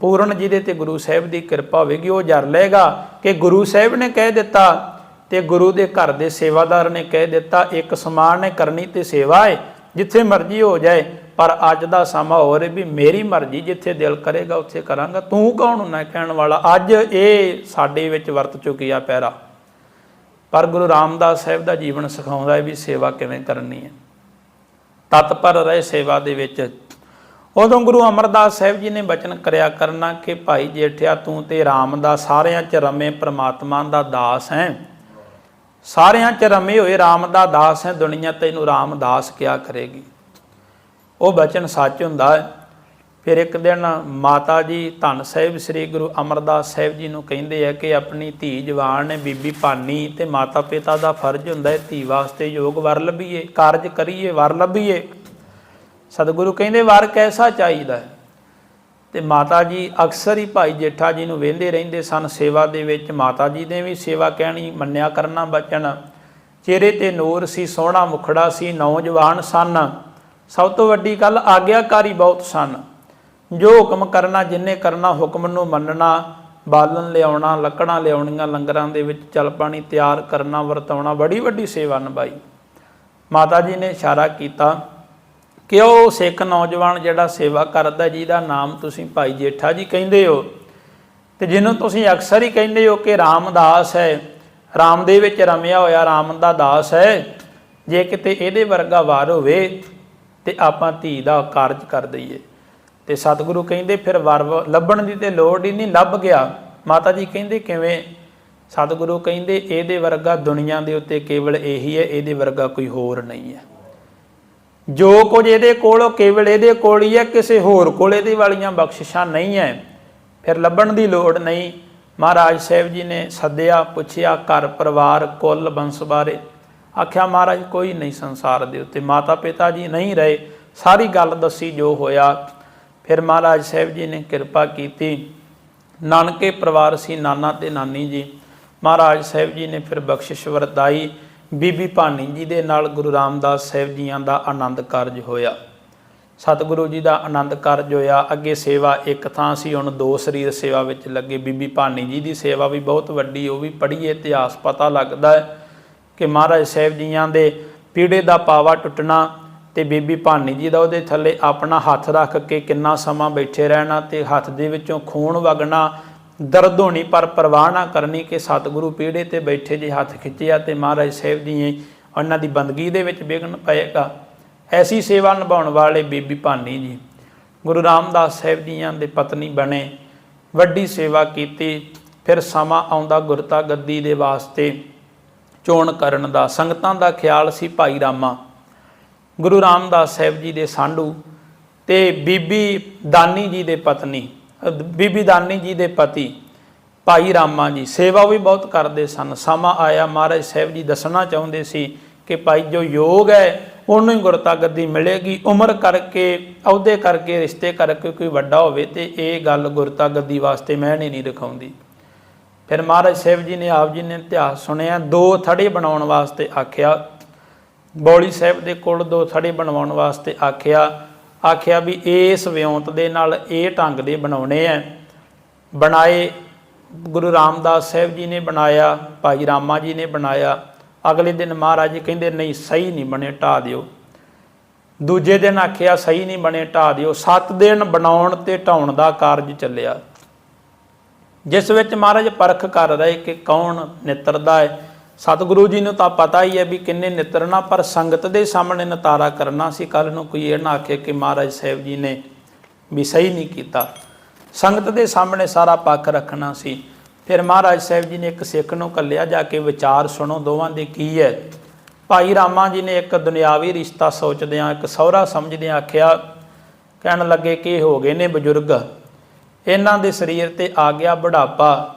Speaker 1: ਪੂਰਨ ਜਿਹਦੇ ਤੇ ਗੁਰੂ ਸਾਹਿਬ ਦੀ ਕਿਰਪਾ ਹੋਵੇਗੀ, ਉਹ ਜਰ ਲਏਗਾ ਕਿ ਗੁਰੂ ਸਾਹਿਬ ਨੇ ਕਹਿ ਦਿੱਤਾ ਤੇ ਗੁਰੂ ਦੇ ਘਰ ਦੇ ਸੇਵਾਦਾਰ ਨੇ ਕਹਿ ਦਿੱਤਾ, ਇੱਕ ਸਮਾਨ ਨੇ ਕਰਨੀ ਤੇ ਸੇਵਾ ਹੈ, ਜਿੱਥੇ ਮਰਜ਼ੀ ਹੋ ਜਾਏ, ਪਰ ਅੱਜ ਦਾ ਸਮਾਂ ਹੋ ਰਿਹਾ ਵੀ ਮੇਰੀ ਮਰਜ਼ੀ ਜਿੱਥੇ ਦਿਲ ਕਰੇਗਾ, ਉੱਥੇ ਕਰਾਂਗਾ। ਤੂੰ ਕੌਣ ਹੁੰਨਾ ਕਹਿਣ ਵਾਲਾ? ਅੱਜ ਇਹ ਸਾਡੇ ਵਿੱਚ ਵਰਤ ਚੁੱਕੀ ਆ ਪੈਰਾ। ਪਰ ਗੁਰੂ ਰਾਮਦਾਸ ਸਾਹਿਬ ਦਾ ਜੀਵਨ ਸਿਖਾਉਂਦਾ ਹੈ ਵੀ ਸੇਵਾ ਕਿਵੇਂ ਕਰਨੀ ਹੈ। ਤਤਪਰ ਰਹੇ ਸੇਵਾ ਦੇ ਵਿੱਚ। ਉਦੋਂ ਗੁਰੂ ਅਮਰਦਾਸ ਸਾਹਿਬ ਜੀ ਨੇ ਬਚਨ ਕਰਿਆ ਕਰਨਾ ਕਿ, ਭਾਈ ਜੇਠਿਆ, ਤੂੰ ਤੇ ਰਾਮ ਦਾ ਸਾਰਿਆਂ ਚ ਰਮੇ ਪ੍ਰਮਾਤਮਾ ਦਾ ਦਾਸ ਹੈ। ਸਾਰਿਆਂ ਚ ਰਮੇ ਹੋਏ RAM ਦਾ ਦਾਸ ਹੈ, ਦੁਨੀਆ ਤੈਨੂੰ ਰਾਮਦਾਸ ਕਿਆ ਕਰੇਗੀ। ਉਹ ਬਚਨ ਸੱਚ ਹੁੰਦਾ ਹੈ। ਫਿਰ ਇੱਕ ਦਿਨ ਮਾਤਾ ਜੀ ਧੰਨ ਸਾਹਿਬ ਸ੍ਰੀ ਗੁਰੂ ਅਮਰਦਾਸ ਸਾਹਿਬ ਜੀ ਨੂੰ ਕਹਿੰਦੇ ਆ ਕਿ ਆਪਣੀ ਧੀ ਜਵਾਨ ਨੇ ਬੀਬੀ ਭਾਨੀ, ਤੇ ਮਾਤਾ ਪਿਤਾ ਦਾ ਫਰਜ਼ ਹੁੰਦਾ ਹੈ, ਧੀ ਵਾਸਤੇ ਯੋਗ ਵਰ ਲੱਭੀਏ, ਕਾਰਜ ਕਰੀਏ, ਵਰ ਲੱਭੀਏ। ਸਤਿਗੁਰੂ ਕਹਿੰਦੇ, ਵਰ ਕੈਸਾ ਚਾਹੀਦਾ ਹੈ? ਤੇ ਮਾਤਾ ਜੀ ਅਕਸਰ ਹੀ ਭਾਈ ਜੇਠਾ ਜੀ ਨੂੰ ਵੇਂਦੇ ਰਹਿੰਦੇ ਸਨ ਸੇਵਾ ਦੇ ਵਿੱਚ। ਮਾਤਾ ਜੀ ਨੇ ਵੀ ਸੇਵਾ ਕਹਿਣੀ ਮੰਨਿਆ ਕਰਨਾ ਬਚਨ। ਚਿਹਰੇ ਤੇ ਨੂਰ ਸੀ, ਸੋਹਣਾ ਮੁਖੜਾ ਸੀ, ਨੌਜਵਾਨ ਸਨ। ਸਭ ਤੋਂ ਵੱਡੀ ਗੱਲ ਆਗਿਆਕਾਰੀ ਬਹੁਤ ਸਨ। ਜੋ ਹੁਕਮ ਕਰਨਾ, ਜਿੰਨੇ ਕਰਨਾ ਹੁਕਮ ਨੂੰ ਮੰਨਣਾ, ਬਾਲਣ ਲਿਆਉਣਾ, ਲੱਕੜਾਂ ਲਿਆਉਣੀਆਂ, ਲੰਗਰਾਂ ਦੇ ਵਿੱਚ ਚਲ ਪਾਣੀ ਤਿਆਰ ਕਰਨਾ, ਵਰਤਾਉਣਾ, ਬੜੀ ਵੱਡੀ ਸੇਵਾ ਨਿਭਾਈ। ਮਾਤਾ ਜੀ ਨੇ ਇਸ਼ਾਰਾ ਕੀਤਾ ਕਿ ਉਹ ਸਿੱਖ ਨੌਜਵਾਨ ਜਿਹੜਾ ਸੇਵਾ ਕਰਦਾ ਜਿਹਦਾ ਨਾਮ ਤੁਸੀਂ ਭਾਈ ਜੇਠਾ ਜੀ ਕਹਿੰਦੇ ਹੋ ਤੇ ਜਿਹਨੂੰ ਤੁਸੀਂ ਅਕਸਰ ਹੀ ਕਹਿੰਦੇ ਹੋ ਕਿ ਰਾਮਦਾਸ ਹੈ ਰਾਮ ਦੇ ਵਿੱਚ ਰਮਿਆ ਹੋਇਆ ਰਾਮ ਦਾ ਦਾਸ ਹੈ, ਜੇ ਕਿਤੇ ਇਹਦੇ ਵਰਗਾ ਵਾਰ ਹੋਵੇ ਤੇ ਆਪਾਂ ਧੀ ਦਾ ਕਾਰਜ ਕਰ ਦਈਏ। ਤੇ ਸਤਿਗੁਰੂ ਕਹਿੰਦੇ ਫਿਰ ਵਰ ਵ- ਲੱਭਣ ਦੀ ਤੇ ਲੋੜ ਹੀ ਨਹੀਂ, ਲੱਭ ਗਿਆ। ਮਾਤਾ ਜੀ ਕਹਿੰਦੇ ਕਿਵੇਂ? ਸਤਿਗੁਰੂ ਕਹਿੰਦੇ ਇਹਦੇ ਵਰਗਾ ਦੁਨੀਆ ਦੇ ਉੱਤੇ ਕੇਵਲ ਇਹੀ ਹੈ, ਇਹਦੇ ਵਰਗਾ ਕੋਈ ਹੋਰ ਨਹੀਂ ਹੈ। ਜੋ ਕੁਝ ਇਹਦੇ ਕੋਲ ਉਹ ਕੇਵਲ ਇਹਦੇ ਕੋਲ ਹੀ ਹੈ, ਕਿਸੇ ਹੋਰ ਕੋਲ ਇਹਦੇ ਵਾਲੀਆਂ ਬਖਸ਼ਿਸ਼ਾਂ ਨਹੀਂ ਹੈ। ਫਿਰ ਲੱਭਣ ਦੀ ਲੋੜ ਨਹੀਂ। ਮਹਾਰਾਜ ਸਾਹਿਬ ਜੀ ਨੇ ਸੱਦਿਆ, ਪੁੱਛਿਆ, ਘਰ, ਪਰਿਵਾਰ, ਕੁੱਲ ਬੰਸ ਬਾਰੇ। ਆਖਿਆ, ਮਹਾਰਾਜ, ਕੋਈ ਨਹੀਂ ਸੰਸਾਰ ਦੇ ਉੱਤੇ। ਮਾਤਾ ਪਿਤਾ ਜੀ ਨਹੀਂ ਰਹੇ। ਸਾਰੀ ਗੱਲ ਦੱਸੀ ਜੋ ਹੋਇਆ। ਫਿਰ ਮਹਾਰਾਜ ਸਾਹਿਬ ਜੀ ਨੇ ਕਿਰਪਾ ਕੀਤੀ। ਨਾਨਕੇ ਪਰਿਵਾਰ ਸੀ, ਨਾਨਾ ਤੇ ਨਾਨੀ ਜੀ। ਮਹਾਰਾਜ ਸਾਹਿਬ ਜੀ ਨੇ ਫਿਰ ਬਖਸ਼ਿਸ਼ ਵਰਤਾਈ। ਬੀਬੀ ਭਾਨੀ ਜੀ ਦੇ ਨਾਲ ਗੁਰੂ ਰਾਮਦਾਸ ਸਾਹਿਬ ਜੀਆਂ ਦਾ ਆਨੰਦ ਕਾਰਜ ਹੋਇਆ। ਸਤਿਗੁਰੂ ਜੀ ਦਾ ਆਨੰਦ ਕਾਰਜ ਹੋਇਆ। ਅੱਗੇ ਸੇਵਾ ਇੱਕ ਥਾਂ ਸੀ, ਹੁਣ ਦੋ ਸਰੀਰ ਸੇਵਾ ਵਿੱਚ ਲੱਗੇ। ਬੀਬੀ ਭਾਨੀ ਜੀ ਦੀ ਸੇਵਾ ਵੀ ਬਹੁਤ ਵੱਡੀ, ਉਹ ਵੀ ਪੜ੍ਹੀਏ ਇਤਿਹਾਸ ਪਤਾ ਲੱਗਦਾ ਹੈ ਕਿ ਮਹਾਰਾਜ ਸਾਹਿਬ ਜੀਆਂ ਦੇ ਪੀੜੇ ਦਾ ਪਾਵਾ ਟੁੱਟਣਾ ਤੇ ਬੀਬੀ ਭਾਨੀ ਜੀ ਦਾ ਉਹਦੇ ਥੱਲੇ ਆਪਣਾ ਹੱਥ ਰੱਖ ਕੇ ਕਿੰਨਾ ਸਮਾਂ ਬੈਠੇ ਰਹਿਣਾ ਤੇ ਹੱਥ ਦੇ ਵਿੱਚੋਂ ਖੂਨ ਵਗਣਾ ਦਰਦ ਹੋਣੀ, ਪਰ ਪਰਵਾਹ ਨਾ ਕਰਨੀ ਕਿ ਸਤਿਗੁਰੂ ਪੀੜੇ ਤੇ ਬੈਠੇ ਜੇ ਹੱਥ ਖਿੱਚਿਆ ਤੇ ਮਹਾਰਾਜ ਸਾਹਿਬ ਜੀ ਉਹਨਾਂ ਦੀ ਬੰਦਗੀ ਦੇ ਵਿੱਚ ਵਿਘਨ ਪਏਗਾ। ਐਸੀ ਸੇਵਾ ਨਿਭਾਉਣ ਵਾਲੇ ਬੀਬੀ ਭਾਨੀ ਜੀ, ਗੁਰੂ ਰਾਮਦਾਸ ਸਾਹਿਬ ਜੀਆਂ ਦੇ ਪਤਨੀ ਬਣੇ, ਵੱਡੀ ਸੇਵਾ ਕੀਤੀ, ਫਿਰ ਸਮਾਂ ਆਉਂਦਾ ਗੁਰਤਾ ਗੱਦੀ ਦੇ ਵਾਸਤੇ ਚੋਣ ਕਰਨ ਦਾ। ਸੰਗਤਾਂ ਦਾ ਖਿਆਲ ਸੀ ਭਾਈ ਰਾਮਾ, ਗੁਰੂ ਰਾਮਦਾਸ ਸਾਹਿਬ ਜੀ ਦੇ ਸਾਂਢੂ ਤੇ ਬੀਬੀ ਦਾਨੀ ਜੀ ਦੇ ਪਤਨੀ। ਬੀਬੀ ਦਾਨੀ ਜੀ ਦੇ ਪਤੀ, ਭਾਈ ਰਾਮਾ ਜੀ, ਸੇਵਾ ਵੀ ਬਹੁਤ ਕਰਦੇ ਸਨ। ਸਮਾਂ ਆਇਆ, ਮਹਾਰਾਜ ਸਾਹਿਬ ਜੀ ਦੱਸਣਾ ਚਾਹੁੰਦੇ ਸੀ ਕਿ ਭਾਈ ਜੋ ਯੋਗ ਹੈ, ਉਹਨੂੰ ਹੀ ਗੁਰਤਾ ਗੱਦੀ ਮਿਲੇਗੀ। ਉਮਰ ਕਰਕੇ, ਅਹੁਦੇ ਕਰਕੇ, ਰਿਸ਼ਤੇ ਕਰਕੇ ਕੋਈ ਵੱਡਾ ਹੋਵੇ ਤੇ ਇਹ ਗੱਲ ਗੁਰਤਾ ਗੱਦੀ ਵਾਸਤੇ ਮੈਂ ਨਹੀਂ ਰਖਾਉਂਦੀ। ਫਿਰ ਮਹਾਰਾਜ ਸਾਹਿਬ ਜੀ ਨੇ ਆਪ ਜੀ ਨੇ ਇਤਿਹਾਸ ਸੁਣਿਆ, ਦੋ ਥੜੇ ਬਣਾਉਣ ਵਾਸਤੇ ਆਖਿਆ। ਬੌਲੀ ਸਾਹਿਬ ਦੇ ਕੋਲ ਦੋ ਥੜੇ ਬਣਵਾਉਣ ਵਾਸਤੇ ਆਖਿਆ ਆਖਿਆ ਵੀ ਇਸ ਵਿਉਂਤ ਦੇ ਨਾਲ ਇਹ ਢੰਗ ਦੇ ਬਣਾਉਣੇ ਆ ਬਣਾਏ ਗੁਰੂ ਰਾਮਦਾਸ ਸਾਹਿਬ ਜੀ ਨੇ ਬਣਾਇਆ, ਭਾਈ ਰਾਮਾ ਜੀ ਨੇ ਬਣਾਇਆ। ਅਗਲੇ ਦਿਨ ਮਹਾਰਾਜ ਜੀ ਕਹਿੰਦੇ, ਨਹੀਂ, ਸਹੀ ਨਹੀਂ ਬਣੇ ਢਾ ਦਿਓ। ਦੂਜੇ ਦਿਨ ਆਖਿਆ, ਸਹੀ ਨਹੀਂ ਬਣੇ ਢਾ ਦਿਓ। 7 ਦਿਨ ਬਣਾਉਣ ਤੇ ਢਾਉਣ ਦਾ ਕਾਰਜ ਚੱਲਿਆ। ਜਿਸ ਵਿੱਚ ਮਹਾਰਾਜ ਪਰਖ ਕਰ ਰਹੇ ਕਿ ਕੌਣ ਨਿਤਰਦਾ ਹੈ ਸਤਿਗੁਰੂ ਜੀ ਨੂੰ ਤਾਂ ਪਤਾ ਹੀ ਹੈ ਵੀ ਕਿੰਨੇ ਨਿਤਰਨਾ, ਪਰ ਸੰਗਤ ਦੇ ਸਾਹਮਣੇ ਨਤਾਰਾ ਕਰਨਾ ਸੀ। ਕੱਲ ਨੂੰ ਕੋਈ ਇਹ ਨਾ ਆਖੇ ਕਿ ਮਹਾਰਾਜ ਸਾਹਿਬ ਜੀ ਨੇ ਵੀ ਸਹੀ ਨਹੀਂ ਕੀਤਾ। ਸੰਗਤ ਦੇ ਸਾਹਮਣੇ ਸਾਰਾ ਪੱਖ ਰੱਖਣਾ ਸੀ। ਫਿਰ ਮਹਾਰਾਜ ਸਾਹਿਬ ਜੀ ਨੇ ਇੱਕ ਸਿੱਖ ਨੂੰ ਕੱਲਿਆ ਜਾ ਕੇ ਵਿਚਾਰ ਸੁਣੋ, ਦੋਵਾਂ ਦੇ ਕੀ ਹੈ। ਭਾਈ ਰਾਮਾ ਜੀ ਨੇ ਇੱਕ ਦੁਨਿਆਵੀ ਰਿਸ਼ਤਾ ਸੋਚਦਿਆਂ, ਇੱਕ ਸਹੁਰਾ ਸਮਝਦਿਆਂ ਆਖਿਆ, ਕਹਿਣ ਲੱਗੇ ਕਿ ਹੋ ਗਏ ਨੇ ਬਜ਼ੁਰਗ। ਇਹਨਾਂ ਦੇ ਸਰੀਰ ਤੇ ਆ ਗਿਆ ਬੁਢਾਪਾ।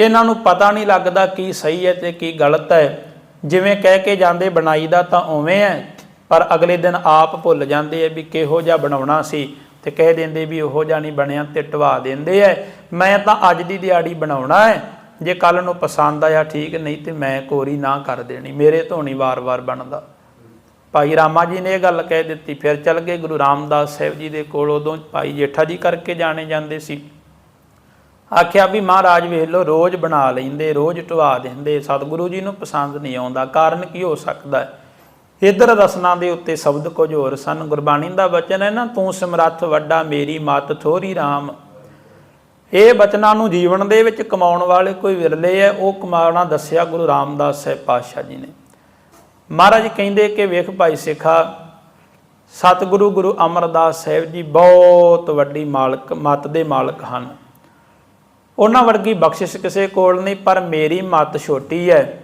Speaker 1: ਇਹਨਾਂ ਨੂੰ ਪਤਾ ਨਹੀਂ ਲੱਗਦਾ ਕੀ ਸਹੀ ਹੈ ਤੇ ਕੀ ਗਲਤ ਹੈ। ਜਿਵੇਂ ਕਹਿ ਕੇ ਜਾਂਦੇ ਬਣਾਈ ਦਾ ਤਾਂ ਉਵੇਂ ਹੈ, ਪਰ ਅਗਲੇ ਦਿਨ ਆਪ ਭੁੱਲ ਜਾਂਦੇ ਆ ਵੀ ਕਿਹੋ ਜਿਹਾ ਬਣਾਉਣਾ ਸੀ ਤੇ ਕਹਿ ਦਿੰਦੇ ਵੀ ਉਹੋ ਜਿਹਾ ਨਹੀਂ ਬਣਿਆ ਤੇ ਢਵਾ ਦਿੰਦੇ ਐ ਮੈਂ ਤਾਂ ਅੱਜ ਦੀ ਦਿਹਾੜੀ ਬਣਾਉਣਾ ਹੈ, ਜੇ ਕੱਲ ਨੂੰ ਪਸੰਦ ਆਇਆ ਠੀਕ, ਨਹੀਂ ਤੇ ਮੈਂ ਕੋਰੀ ਨਾ ਕਰ ਦੇਣੀ, ਮੇਰੇ ਤੋਂ ਨਹੀਂ ਵਾਰ-ਵਾਰ ਬਣਦਾ। ਭਾਈ ਰਾਮਾ ਜੀ ਨੇ ਇਹ ਗੱਲ ਕਹਿ ਦਿੱਤੀ, ਫਿਰ ਚੱਲ ਗਏ ਗੁਰੂ ਰਾਮਦਾਸ ਸਾਹਿਬ ਜੀ ਦੇ ਕੋਲ, ਉਦੋਂ ਭਾਈ ਜੇਠਾ ਜੀ ਕਰਕੇ ਜਾਣੇ ਜਾਂਦੇ ਸੀ। ਆਖਿਆ ਵੀ ਮਹਾਰਾਜ ਵੇਖ ਲੋ ਰੋਜ਼ ਬਣਾ ਲੈਂਦੇ, ਰੋਜ਼ ਢਵਾ ਦਿੰਦੇ, ਸਤਿਗੁਰੂ ਜੀ ਨੂੰ ਪਸੰਦ ਨਹੀਂ ਆਉਂਦਾ। ਕਾਰਨ ਕੀ ਹੋ ਸਕਦਾ ਹੈ? ਇਧਰ ਰਸਨਾ ਦੇ ਉੱਤੇ ਸ਼ਬਦ ਕੁਝ ਹੋਰ ਸਨ। ਗੁਰਬਾਣੀ ਦਾ ਬਚਨ ਹੈ ਨਾ, ਤੂੰ ਸਮਰੱਥ ਵੱਡਾ, ਮੇਰੀ ਮਤ ਥੋਰੀ RAM ਇਹ ਬਚਨਾਂ ਨੂੰ ਜੀਵਨ ਦੇ ਵਿੱਚ ਕਮਾਉਣ ਵਾਲੇ ਕੋਈ ਵਿਰਲੇ ਹੈ, ਉਹ ਕਮਾਉਣਾ ਦੱਸਿਆ ਗੁਰੂ ਰਾਮਦਾਸ ਸਾਹਿਬ ਪਾਤਸ਼ਾਹ ਜੀ ਨੇ। ਮਹਾਰਾਜ ਕਹਿੰਦੇ ਕਿ ਵੇਖ ਭਾਈ ਸਿੱਖਾ, ਸਤਿਗੁਰੂ ਗੁਰੂ ਅਮਰਦਾਸ ਸਾਹਿਬ ਜੀ ਬਹੁਤ ਵੱਡੀ ਮਾਲਕ, ਮਤ ਦੇ ਮਾਲਕ ਹਨ। ਉਹਨਾਂ ਵਰਗੀ ਬਖਸ਼ਿਸ਼ ਕਿਸੇ ਕੋਲ ਨਹੀਂ, ਪਰ ਮੇਰੀ ਮਤ ਛੋਟੀ ਹੈ।